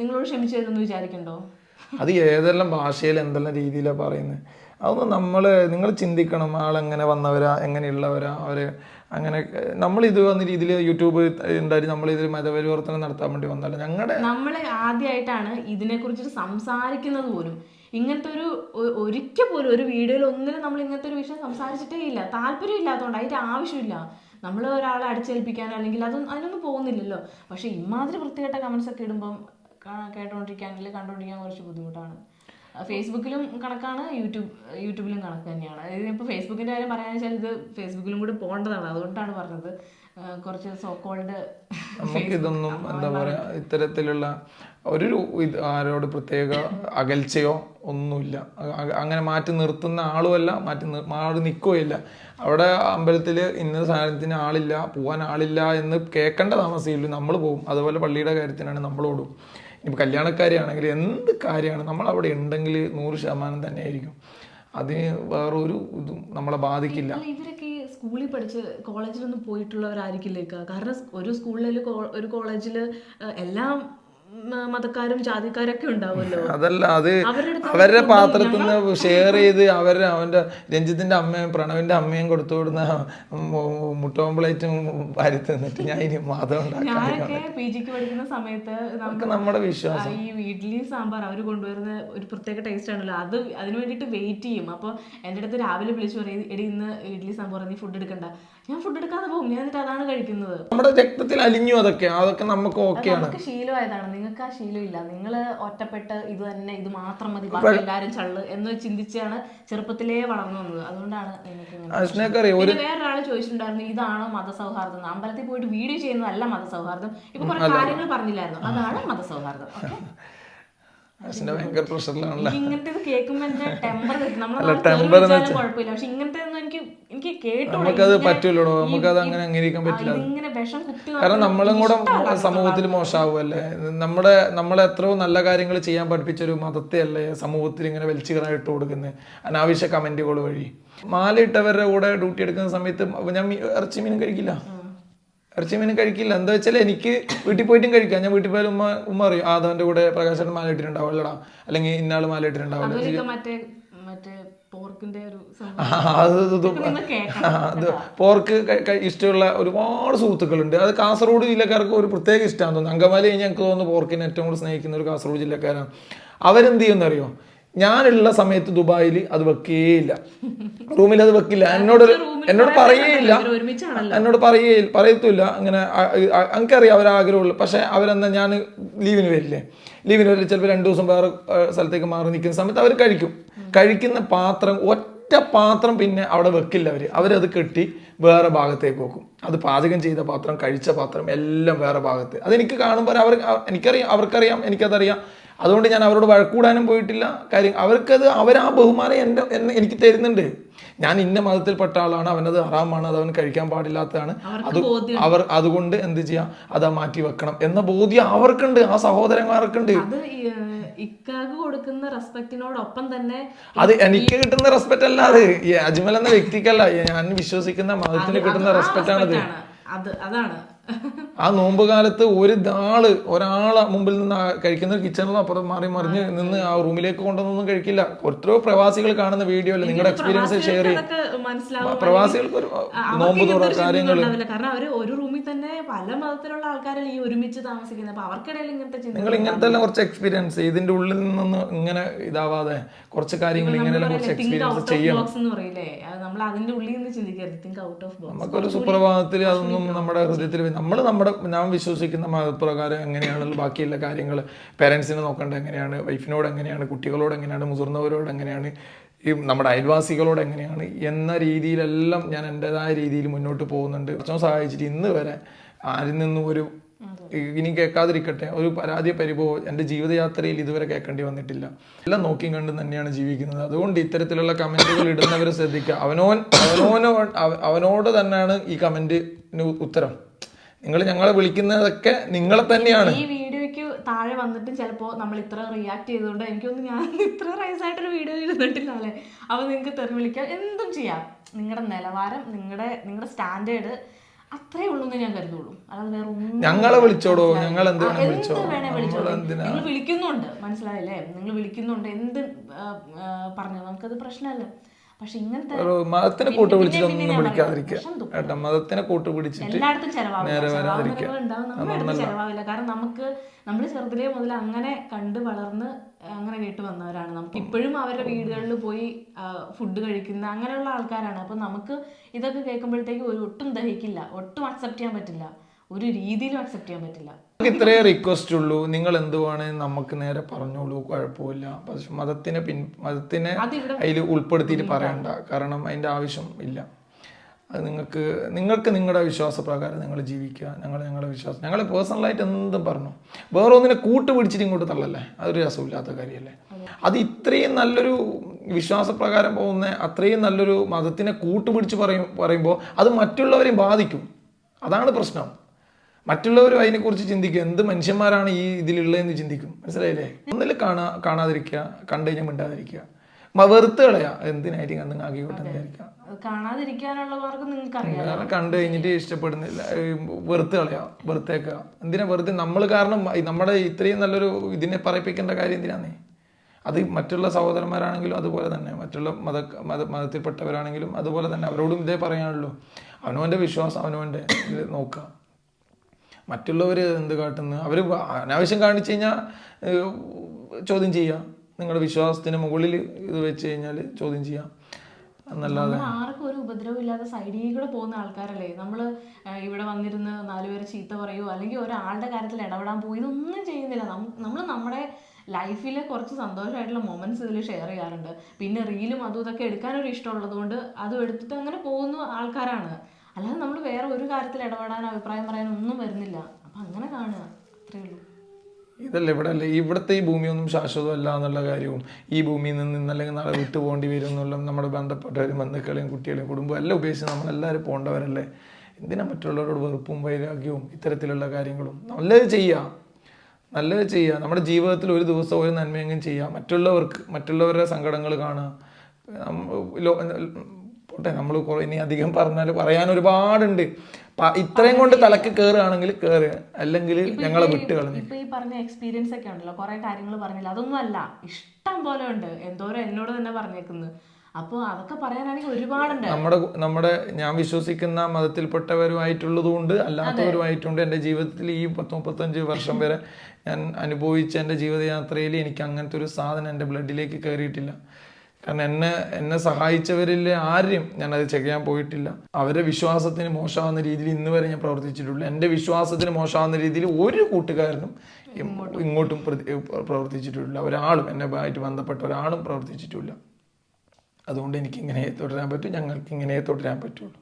നിങ്ങളോട് ക്ഷമിച്ചു തരുമെന്ന് വിചാരിക്കണ്ടോ അത് ഏതെല്ലാം ഭാഷയിൽ എന്തെല്ലാം രീതിയിലാണ് പറയുന്നത്? അതൊന്നും നമ്മൾ നിങ്ങൾ ചിന്തിക്കണം ആളെങ്ങനെ വന്നവരാ എങ്ങനെയുള്ളവരാ അവർ അങ്ങനെ നമ്മൾ ഇത് വന്ന രീതിയിൽ യൂട്യൂബ് ഉണ്ടായി നമ്മൾ ഇതിൽ മതപരിവർത്തനം നടത്താൻ വേണ്ടി വന്നല്ല ഞങ്ങളുടെ നമ്മൾ ആദ്യമായിട്ടാണ് ഇതിനെ കുറിച്ചിട്ട് സംസാരിക്കുന്നത് പോലും. ഇങ്ങനത്തെ ഒരു ഒരിക്കൽ പോലും ഒരു വീഡിയോയിൽ ഒന്നിനും നമ്മൾ ഇങ്ങനത്തെ ഒരു വിഷയം സംസാരിച്ചിട്ടേ ഇല്ല. താല്പര്യം ഇല്ലാത്തതുകൊണ്ട് അതിന്റെ ആവശ്യമില്ല. നമ്മൾ ഒരാളെ അടിച്ചേൽപ്പിക്കാനോ അല്ലെങ്കിൽ അതൊന്നും അതിനൊന്നും പോകുന്നില്ലല്ലോ. പക്ഷെ ഇമാതിരി വൃത്തികെട്ട കമന്റ്സ് ഒക്കെ ഇടുമ്പം കേട്ടോണ്ടിരിക്കാൻ അല്ലെങ്കിൽ കണ്ടോണ്ടിരിക്കാൻ കുറച്ച് ബുദ്ധിമുട്ടാണ്. ഫേസ്ബുക്കിലും കണക്കാണ് യൂട്യൂബ് യൂട്യൂബിലും കണക്ക് തന്നെയാണ്. ഇതിപ്പോൾ ഫേസ്ബുക്കിന്റെ കാര്യം പറയാന്ന് വെച്ചാൽ ഇത് ഫേസ്ബുക്കിലും കൂടി പോകേണ്ടതാണ്. അതുകൊണ്ടാണ് പറഞ്ഞത്. കുറച്ച് സോക്കോൾഡ് നമുക്കിതൊന്നും എന്താ പറയാ ഇത്തരത്തിലുള്ള ഒരു ആരോട് പ്രത്യേക അകൽച്ചയോ ഒന്നുമില്ല. അങ്ങനെ മാറ്റി നിർത്തുന്ന ആളുമല്ല മാറ്റി മാറി നിൽക്കുകയില്ല. അവിടെ അമ്പലത്തിൽ ഇന്ന സാധനത്തിന് ആളില്ല പോകാൻ ആളില്ല എന്ന് കേൾക്കേണ്ട താമസിയില്ല നമ്മൾ പോകും. അതുപോലെ പള്ളിയുടെ കാര്യത്തിനാണ് നമ്മളോടും. ഇനിയിപ്പോൾ കല്യാണക്കാരിയാണെങ്കിൽ എന്ത് കാര്യമാണ്? നമ്മൾ അവിടെ ഉണ്ടെങ്കിൽ നൂറ് ശതമാനം തന്നെ ആയിരിക്കും അതിന് വേറൊരു ഇതും നമ്മളെ ബാധിക്കില്ല. ഇവരൊക്കെ സ്കൂളിൽ പഠിച്ച് കോളേജിലൊന്നും പോയിട്ടുള്ളവരായിരിക്കില്ലേക്ക കാരണം ഒരു സ്കൂളിൽ ഒരു കോളേജിൽ എല്ലാം മതക്കാരും ജാതിക്കാരൊക്കെ ഉണ്ടാവുമല്ലോ. അതല്ല അത് അവരുടെ പാത്രത്തിൽ നിന്ന് ഷെയർ ചെയ്ത് അവർ അവന്റെ രഞ്ജിത്തിന്റെ അമ്മയും പ്രണവിന്റെ അമ്മയും കൊടുത്തു വിടുന്ന മുട്ടോംപ്ലേറ്റും വാരി തിന്നിട്ട് ഞാൻ ഇനി മതം ഞാനൊക്കെ പി ജിക്ക് പഠിക്കുന്ന സമയത്ത് നമുക്ക് നമ്മുടെ വിശ്വാസം. ഈ ഇഡ്ഡലി സാമ്പാർ അവർ കൊണ്ടുവരുന്ന ഒരു പ്രത്യേക ടേസ്റ്റ് ആണല്ലോ. അത് അതിന് വേണ്ടിയിട്ട് വെയിറ്റ് ചെയ്യും. അപ്പോൾ എന്റെ അടുത്ത് രാവിലെ വിളിച്ചു പറയും എടി ഇന്ന് ഇഡ്ഡലി സാമ്പാർ നീ ഫുഡ് എടുക്കണ്ട. ഞാൻ ഫുഡ് എടുക്കാതെ പോകും. ഞാൻ എന്നിട്ട് അതാണ് കഴിക്കുന്നത്. നമ്മുടെ രക്തത്തിൽ അലിഞ്ഞു അതൊക്കെ. അതൊക്കെ നമുക്ക് ഓക്കെയാണ് ശീലമായതാണ്. നിങ്ങൾക്ക് ആ ശീലമില്ല. നിങ്ങൾ ഒറ്റപ്പെട്ട് ഇത് തന്നെ ഇത് മാത്രം മതി ബാക്കി എല്ലാവരും ചള്ള് എന്ന് ചിന്തിച്ചാണ് ചെറുപ്പത്തിലേ വളർന്നു വന്നത്. അതുകൊണ്ടാണ് പിന്നെ വേറൊരാൾ ചോദിച്ചിട്ടുണ്ടായിരുന്നു ഇതാണോ മതസൗഹാർദ്ദം. അമ്പലത്തിൽ പോയിട്ട് വീഡിയോ ചെയ്യുന്നതല്ല മതസൗഹാർദ്ദം. ഇപ്പൊ കുറെ കാര്യങ്ങൾ പറഞ്ഞില്ലായിരുന്നു. അതാണ് മതസൗഹാർദ്ദം. ഓക്കെ? അശ്ന ഭയങ്കര പ്രഷറിലാണല്ലോ ഇങ്ങനത്തെ ടെമ്പർ കുഴപ്പമില്ല. പക്ഷെ എനിക്ക് എനിക്ക് കേട്ടോ നമുക്കത് പറ്റൂലടോ. നമുക്കത് അങ്ങനെ അംഗീകരിക്കാൻ പറ്റില്ല. കാരണം നമ്മളും കൂടെ സമൂഹത്തിൽ മോശമാവുമല്ലേ നമ്മുടെ നമ്മളെ എത്രയോ നല്ല കാര്യങ്ങൾ ചെയ്യാൻ പഠിപ്പിച്ച ഒരു മതത്തെ അല്ലേ സമൂഹത്തിൽ ഇങ്ങനെ വലിച്ചുകളായിട്ട് കൊടുക്കുന്നത് അനാവശ്യ കമന്റുകൾ വഴി. മാലയിട്ടവരുടെ കൂടെ ഡ്യൂട്ടി എടുക്കുന്ന സമയത്ത് ഞാൻ ഇറച്ചി മീനും കഴിക്കില്ല. ഇറച്ചി മീനും കഴിക്കില്ല. എന്താ വെച്ചാൽ എനിക്ക് വീട്ടിൽ പോയിട്ടും കഴിക്കാം. ഞാൻ വീട്ടിൽ പോയാലും ഉമ്മ ഉമ്മ അറിയും ആദവന്റെ കൂടെ പ്രകാശൻ മാല ഇട്ടിട്ടുണ്ടാവും അല്ലടാ അല്ലെങ്കിൽ ഇന്നാൾ മാല ഇട്ടിട്ടുണ്ടാവില്ല അത് പോർക്ക് ഇഷ്ടമുള്ള ഒരുപാട് സുഹൃത്തുക്കളുണ്ട്. അത് കാസർഗോഡ് ജില്ലക്കാർക്ക് ഒരു പ്രത്യേക ഇഷ്ടമാണ് തോന്നുന്നു. അങ്കമാലി ഞങ്ങൾക്ക് തോന്നുന്നു പോർക്കിനെ ഏറ്റവും കൂടുതൽ സ്നേഹിക്കുന്ന ഒരു കാസർഗോഡ് ജില്ലക്കാരാണ്. അവരെന്ത് ചെയ്യുമെന്നറിയോ ഞാനുള്ള സമയത്ത് ദുബായിൽ അത് വെക്കേയില്ല. റൂമിൽ അത് വെക്കില്ല. എന്നോട് എന്നോട് പറയേയില്ല. എന്നോട് പറയുകയില്ല പറയത്തില്ല. അങ്ങനെ എനിക്കറിയാം അവരാഗ്രഹമുള്ളു. പക്ഷെ അവരെന്താ ഞാൻ ലീവിന് വരില്ലേ? ലീവിന് വരില്ല. ചിലപ്പോൾ രണ്ട് ദിവസം വേറെ സ്ഥലത്തേക്ക് മാറി നിൽക്കുന്ന സമയത്ത് അവർ കഴിക്കും. കഴിക്കുന്ന പാത്രം ഒറ്റ പാത്രം പിന്നെ അവിടെ വെക്കില്ല അവർ അവരത് കെട്ടി വേറെ ഭാഗത്തേക്ക് വെക്കും. അത് പാചകം ചെയ്ത പാത്രം കഴിച്ച പാത്രം എല്ലാം വേറെ ഭാഗത്ത്. അതെനിക്ക് കാണുമ്പോൾ അവർ എനിക്കറിയാം അവർക്കറിയാം എനിക്കതറിയാം. അതുകൊണ്ട് ഞാൻ അവരോട് വഴക്കൂടാനും പോയിട്ടില്ല. കാര്യം അവർക്കത് അവർ ആ ബഹുമാനം എന്റെ എന്നെ എനിക്ക് തരുന്നുണ്ട്. ഞാൻ ഇന്ന മതത്തിൽപ്പെട്ട ആളാണ്. അവനത് ഹറാമാണ്. അത് അവൻ കഴിക്കാൻ പാടില്ലാത്തതാണ്. അത് അവർ അതുകൊണ്ട് എന്ത് ചെയ്യാം? അത് മാറ്റി വെക്കണം എന്ന ബോധ്യം അവർക്കുണ്ട്. ആ സഹോദരന്മാർക്കുണ്ട്. അത് ഇക്കാക്ക് കൊടുക്കുന്ന റെസ്പെക്റ്റിനോടൊപ്പം തന്നെ അത് എനിക്ക് കിട്ടുന്ന റെസ്പെക്റ്റ് അല്ല അത്. അജ്മൽ എന്ന വ്യക്തിക്കല്ല. ഞാൻ വിശ്വസിക്കുന്ന മതത്തിന് കിട്ടുന്ന റെസ്പെക്ട് റെസ്പെക്റ്റ് ആണത് ആണ്. അത് അതാണ്. ആ നോമ്പ് കാലത്ത് ഒരു ആൾ ഒരാളെ മുമ്പിൽ നിന്ന് കഴിക്കുന്ന കിച്ചണിൽ അപ്പുറം മാറി മറിഞ്ഞ് നിന്ന് ആ റൂമിലേക്ക് കൊണ്ടുവന്നൊന്നും കഴിക്കില്ല. എത്രയോ പ്രവാസികൾ കാണുന്ന വീഡിയോ അല്ലേ? നിങ്ങളുടെ എക്സ്പീരിയൻസ് ഷെയർ ചെയ്യും. പ്രവാസികൾക്ക് ഒരു നോമ്പ് തുറ കാര്യങ്ങൾ കാരണം അവർ ഒരു റൂമിൽ തന്നെ പല മതത്തിലുള്ള ആൾക്കാരല്ലേ ഈ ഒരുമിച്ച് താമസിക്കുന്നത്. അപ്പൊ അവർക്കിടയിൽ ഇങ്ങനത്തെ ചിന്ത നിങ്ങൾ ഇങ്ങനത്തെ എല്ലാം കുറച്ച് എക്സ്പീരിയൻസ് ഇതിന്റെ ഉള്ളിൽ നിന്ന് ഇങ്ങനെ ഇതാവാതെ കുറച്ച് കാര്യങ്ങൾ ഇങ്ങനെ കുറച്ച് എക്സ്പീരിയൻസ് ചെയ്യണം. നമുക്കൊരു സുപ്രഭാതത്തിൽ അതൊന്നും നമ്മുടെ ഹൃദയത്തിൽ നമ്മൾ നമ്മുടെ ഞാൻ വിശ്വസിക്കുന്ന മതപ്രകാരം എങ്ങനെയാണല്ലോ ബാക്കിയുള്ള കാര്യങ്ങൾ പേരൻസിനെ നോക്കേണ്ടത് എങ്ങനെയാണ് വൈഫിനോട് എങ്ങനെയാണ് കുട്ടികളോട് എങ്ങനെയാണ് മുതിർന്നവരോട് എങ്ങനെയാണ് ഈ നമ്മുടെ അയൽവാസികളോട് എങ്ങനെയാണ് എന്ന രീതിയിലെല്ലാം ഞാൻ എന്റെതായ രീതിയിൽ മുന്നോട്ട് പോകുന്നുണ്ട്. കുറച്ചും സഹായിച്ചിട്ട് ഇന്ന് വരെ ആരിൽ നിന്നും ഒരു ഇനി കേൾക്കാതിരിക്കട്ടെ ഒരു പരാതി പരിഭവം എന്റെ ജീവിതയാത്രയിൽ ഇതുവരെ കേൾക്കേണ്ടി വന്നിട്ടില്ല. എല്ലാം നോക്കിയും കണ്ടും തന്നെയാണ് ജീവിക്കുന്നത്. അതുകൊണ്ട് ഇത്തരത്തിലുള്ള കമന്റുകൾ ഇടുന്നവർ ശ്രദ്ധിക്കുക. അവനോൻ അവനോനോ അവനോട് തന്നെയാണ് ഈ കമന്റിന് ഉത്തരം. നിങ്ങൾ ഞങ്ങളെ വിളിക്കുന്നതൊക്കെ നിങ്ങളെ തന്നെയാണ്. ഈ വീഡിയോയ്ക്ക് താഴെ വന്നിട്ട് ചിലപ്പോ നമ്മൾ ഇത്ര റിയാക്ട് ചെയ്തുകൊണ്ട് എനിക്കൊന്നും ഞാൻ ഇത്ര റൈസ് ആയിട്ടൊരു വീഡിയോ ഇരുന്നിട്ടില്ല അല്ലേ? അപ്പൊ നിങ്ങൾക്ക് തെറി വിളിക്കാം. എന്തും ചെയ്യാം. നിങ്ങളുടെ നിലവാരം നിങ്ങളുടെ നിങ്ങളുടെ സ്റ്റാൻഡേർഡ് അത്രേ ഉള്ളൂ എന്ന് ഞാൻ കരുതുള്ളൂ. അല്ലാതെ വേറെ ഒന്നും ഞങ്ങളെ വിളിച്ചോടോ? ഞങ്ങൾ എന്ത് വേണേ വിളിച്ചോ നിങ്ങൾ വിളിക്കുന്നുണ്ട്. മനസ്സിലായില്ലേ? നിങ്ങൾ വിളിക്കുന്നുണ്ട്. എന്ത് പറഞ്ഞു നമുക്കത് പ്രശ്നമല്ല. പക്ഷെ ഇങ്ങനത്തെ മതത്തിനെ കൂട്ട് പിടിച്ചിട്ടൊന്നും പിടിക്കാതിരിക്കുക. കേട്ടോ മതത്തിനെ കൂട്ട് പിടിച്ചിട്ട് എല്ലായിടത്തും ചെലവാവില്ല കാരണം നമുക്ക് നമ്മൾ ചെറുതിലേ മുതൽ അങ്ങനെ കണ്ട് വളർന്ന് അങ്ങനെ കേട്ട് വന്നവരാണ്. നമുക്ക് ഇപ്പോഴും അവരുടെ വീടുകളിൽ പോയി ഫുഡ് കഴിക്കുന്ന അങ്ങനെയുള്ള ആൾക്കാരാണ്. അപ്പൊ നമുക്ക് ഇതൊക്കെ കേൾക്കുമ്പോഴത്തേക്ക് ഒരു ഒട്ടും ദഹിക്കില്ല. ഒട്ടും അക്സെപ്റ്റ് ചെയ്യാൻ പറ്റില്ല. ഒരു രീതിയിലും അക്സെപ്റ്റ് ചെയ്യാൻ പറ്റില്ല. നമുക്ക് ഇത്രേ റിക്വസ്റ്റ് ഉള്ളൂ. നിങ്ങൾ എന്തുവാണ് നമുക്ക് നേരെ പറഞ്ഞോളൂ കുഴപ്പമില്ല. പക്ഷെ മതത്തിനെ പിൻ മതത്തിനെ അതിവിടെ അതിൽ ഉൾപ്പെടുത്തിയിട്ട് പറയണ്ട. കാരണം അതിന്റെ ആവശ്യം ഇല്ല. അത് നിങ്ങൾക്ക് നിങ്ങൾക്ക് നിങ്ങളുടെ വിശ്വാസപ്രകാരം നിങ്ങൾ ജീവിക്കുക. ഞങ്ങൾ ഞങ്ങളുടെ വിശ്വാസം. ഞങ്ങൾ പേഴ്സണലായിട്ട് എന്തും പറഞ്ഞു. വേറെ ഒന്നിനെ കൂട്ട് പിടിച്ചിട്ട് ഇങ്ങോട്ട് തള്ളല്ലേ? അതൊരു രസമില്ലാത്ത കാര്യമല്ലേ? അത് ഇത്രയും നല്ലൊരു വിശ്വാസപ്രകാരം പോകുന്ന അത്രയും നല്ലൊരു മതത്തിനെ കൂട്ടുപിടിച്ച് പറയും പറയുമ്പോൾ അത് മറ്റുള്ളവരെയും ബാധിക്കും. അതാണ് പ്രശ്നം. മറ്റുള്ളവരും അതിനെക്കുറിച്ച് ചിന്തിക്കും. എന്ത് മനുഷ്യന്മാരാണ് ഈ ഇതിലുള്ളതെന്ന് ചിന്തിക്കും. മനസ്സിലായില്ലേ? ഒന്നിൽ കാണാ കാണാതിരിക്കുക കണ്ടു കഴിഞ്ഞാൽ മിണ്ടാതിരിക്കുക വെറുത്ത് കളയാ എന്തിനായിട്ട് കണ്ടു ആക്കിക്കോട്ടെ കാണാതിരിക്കാനുള്ള മാർഗം നിങ്ങൾക്ക് അറിയാം കണ്ടു കഴിഞ്ഞിട്ട് ഇഷ്ടപ്പെടുന്നില്ല വെറുത്ത് കളയാ വെറുത്തേക്കുക. എന്തിനാ വെറുതെ നമ്മൾ കാരണം നമ്മുടെ ഇത്രയും നല്ലൊരു ഇതിനെ പറയിപ്പിക്കേണ്ട കാര്യം എന്തിനാന്നേ? അത് മറ്റുള്ള സഹോദരന്മാരാണെങ്കിലും അതുപോലെ തന്നെ. മറ്റുള്ള മത മത മതത്തിൽപ്പെട്ടവരാണെങ്കിലും അതുപോലെ തന്നെ. അവരോടും ഇതേ പറയാനുള്ളൂ. അവനവന്റെ വിശ്വാസം അവനവന്റെ ഇത് നോക്കുക. മറ്റുള്ളവർ എന്ത് കാട്ടുന്നു? അവർ അനാവശ്യം കാണിച്ചു കഴിഞ്ഞാൽ ചോദ്യം ചെയ്യാം. നിങ്ങളുടെ വിശ്വാസത്തിന് മുകളിൽ ഇത് വെച്ച് കഴിഞ്ഞാൽ ചോദ്യം ചെയ്യാം. എന്നല്ലാതെ ആർക്കും ഒരു ഉപദ്രവം ഇല്ലാതെ സൈഡിൽ കൂടെ പോകുന്ന ആൾക്കാരല്ലേ? നമ്മൾ ഇവിടെ വന്നിരുന്ന് നാലുപേരെ ചീത്ത പറയുമോ അല്ലെങ്കിൽ ഒരാളുടെ കാര്യത്തിൽ ഇടപെടാൻ പോയി ഇതൊന്നും ചെയ്യുന്നില്ല. നമ്മൾ നമ്മുടെ ലൈഫിലെ കുറച്ച് സന്തോഷമായിട്ടുള്ള മൊമെന്റ്സ് ഇതിൽ ഷെയർ ചെയ്യാറുണ്ട്. പിന്നെ റീലും അതും ഇതൊക്കെ എടുക്കാനൊരു ഇഷ്ടമുള്ളത് കൊണ്ട് അതും എടുത്തിട്ട് അങ്ങനെ പോകുന്ന ആൾക്കാരാണ്. അല്ലാതെ നമ്മൾ വേറെ ഒരു കാര്യത്തിൽ ഇടപെടാൻ അഭിപ്രായം പറയാൻ ഒന്നും വരുന്നില്ല. അപ്പം അങ്ങനെ കാണുക. അത്രേ ഉള്ളൂ. ഇതല്ല ഇവിടെ അല്ല? ഇവിടുത്തെ ഈ ഭൂമിയൊന്നും ശാശ്വതമല്ല എന്നുള്ള കാര്യവും ഈ ഭൂമിയിൽ നിന്ന് ഇന്നല്ലെങ്കിൽ നാളെ വിട്ടു പോകേണ്ടി വരും എന്നുള്ള നമ്മുടെ ബന്ധപ്പെട്ടവരും ബന്ധുക്കളെയും കുട്ടികളെയും കുടുംബവും എല്ലാം ഉപേക്ഷിച്ച് നമ്മളെല്ലാവരും പോകേണ്ടവരല്ലേ എന്തിനാ മറ്റുള്ളവരോട് വെറുപ്പും വൈരാഗ്യവും ഇത്തരത്തിലുള്ള കാര്യങ്ങളും? നല്ലത് ചെയ്യുക നല്ലത് ചെയ്യുക നമ്മുടെ ജീവിതത്തിൽ ഒരു ദിവസം ഒരു നന്മയെങ്കിലും ചെയ്യുക മറ്റുള്ളവർക്ക് മറ്റുള്ളവരുടെ സങ്കടങ്ങൾ കാണുക. പോട്ടെ നമ്മൾ ഇനി അധികം പറഞ്ഞാൽ പറയാൻ ഒരുപാടുണ്ട്. ഇത്രയും കൊണ്ട് തലക്ക് കയറുകയാണെങ്കിൽ കയറുക അല്ലെങ്കിൽ ഞങ്ങളെ വിട്ട് കളഞ്ഞു. ഇപ്പൊ ഈ പറഞ്ഞ എക്സ്പീരിയൻസ് ഒക്കെ ഉണ്ടല്ലോ കുറെ കാര്യങ്ങൾ പറഞ്ഞില്ല? അതൊന്നും അല്ല. ഇഷ്ടം പോലെ ഉണ്ട്. എന്തോരം എന്നോട് തന്നെ പറഞ്ഞേക്കുന്നത്. അപ്പോൾ അതൊക്കെ പറയാനാണെങ്കിൽ ഒരുപാടുണ്ട്. നമ്മുടെ നമ്മുടെ ഞാൻ വിശ്വസിക്കുന്ന മതത്തിൽപ്പെട്ടവരുമായിട്ടുള്ളതുകൊണ്ട് അല്ലാത്തവരുമായിട്ടുണ്ട്. എന്റെ ജീവിതത്തിൽ ഈ പത്ത് മുപ്പത്തഞ്ച് വർഷം വരെ ഞാൻ അനുഭവിച്ച എന്റെ ജീവിതയാത്രയിൽ എനിക്ക് അങ്ങനത്തെ ഒരു സാധനം എന്റെ ബ്ലഡിലേക്ക് കയറിയിട്ടില്ല കാരണം എന്നെ എന്നെ സഹായിച്ചവരിൽ ആരും ഞാനത് ചെയ്യാൻ പോയിട്ടില്ല. അവരെ വിശ്വാസത്തിന് മോശമാകുന്ന രീതിയിൽ ഇന്ന് വരെ ഞാൻ പ്രവർത്തിച്ചിട്ടുള്ളൂ. എന്റെ വിശ്വാസത്തിന് മോശമാകുന്ന രീതിയിൽ ഒരു കൂട്ടുകാരനും ഇങ്ങോട്ടും. പ്രവർത്തിച്ചിട്ടില്ല. ഒരാളും എന്നെ ആയിട്ട് ബന്ധപ്പെട്ട ഒരാളും പ്രവർത്തിച്ചിട്ടില്ല. അതുകൊണ്ട് എനിക്ക് ഇങ്ങനെ തുടരാൻ പറ്റും. ഞങ്ങൾക്ക് ഇങ്ങനെ തുടരാൻ പറ്റുള്ളൂ.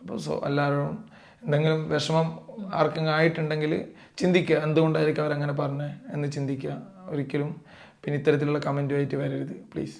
അപ്പോൾ സോ എല്ലാവരും എന്തെങ്കിലും വിഷമം ആർക്കെങ്കിലും ആയിട്ടുണ്ടെങ്കിൽ ചിന്തിക്കുക. എന്തുകൊണ്ടായിരിക്കും അവരങ്ങനെ പറഞ്ഞത് എന്ന് ചിന്തിക്കുക. ഒരിക്കലും പിന്നെ ഇത്തരത്തിലുള്ള കമന്റുമായിട്ട് വരരുത്. പ്ലീസ്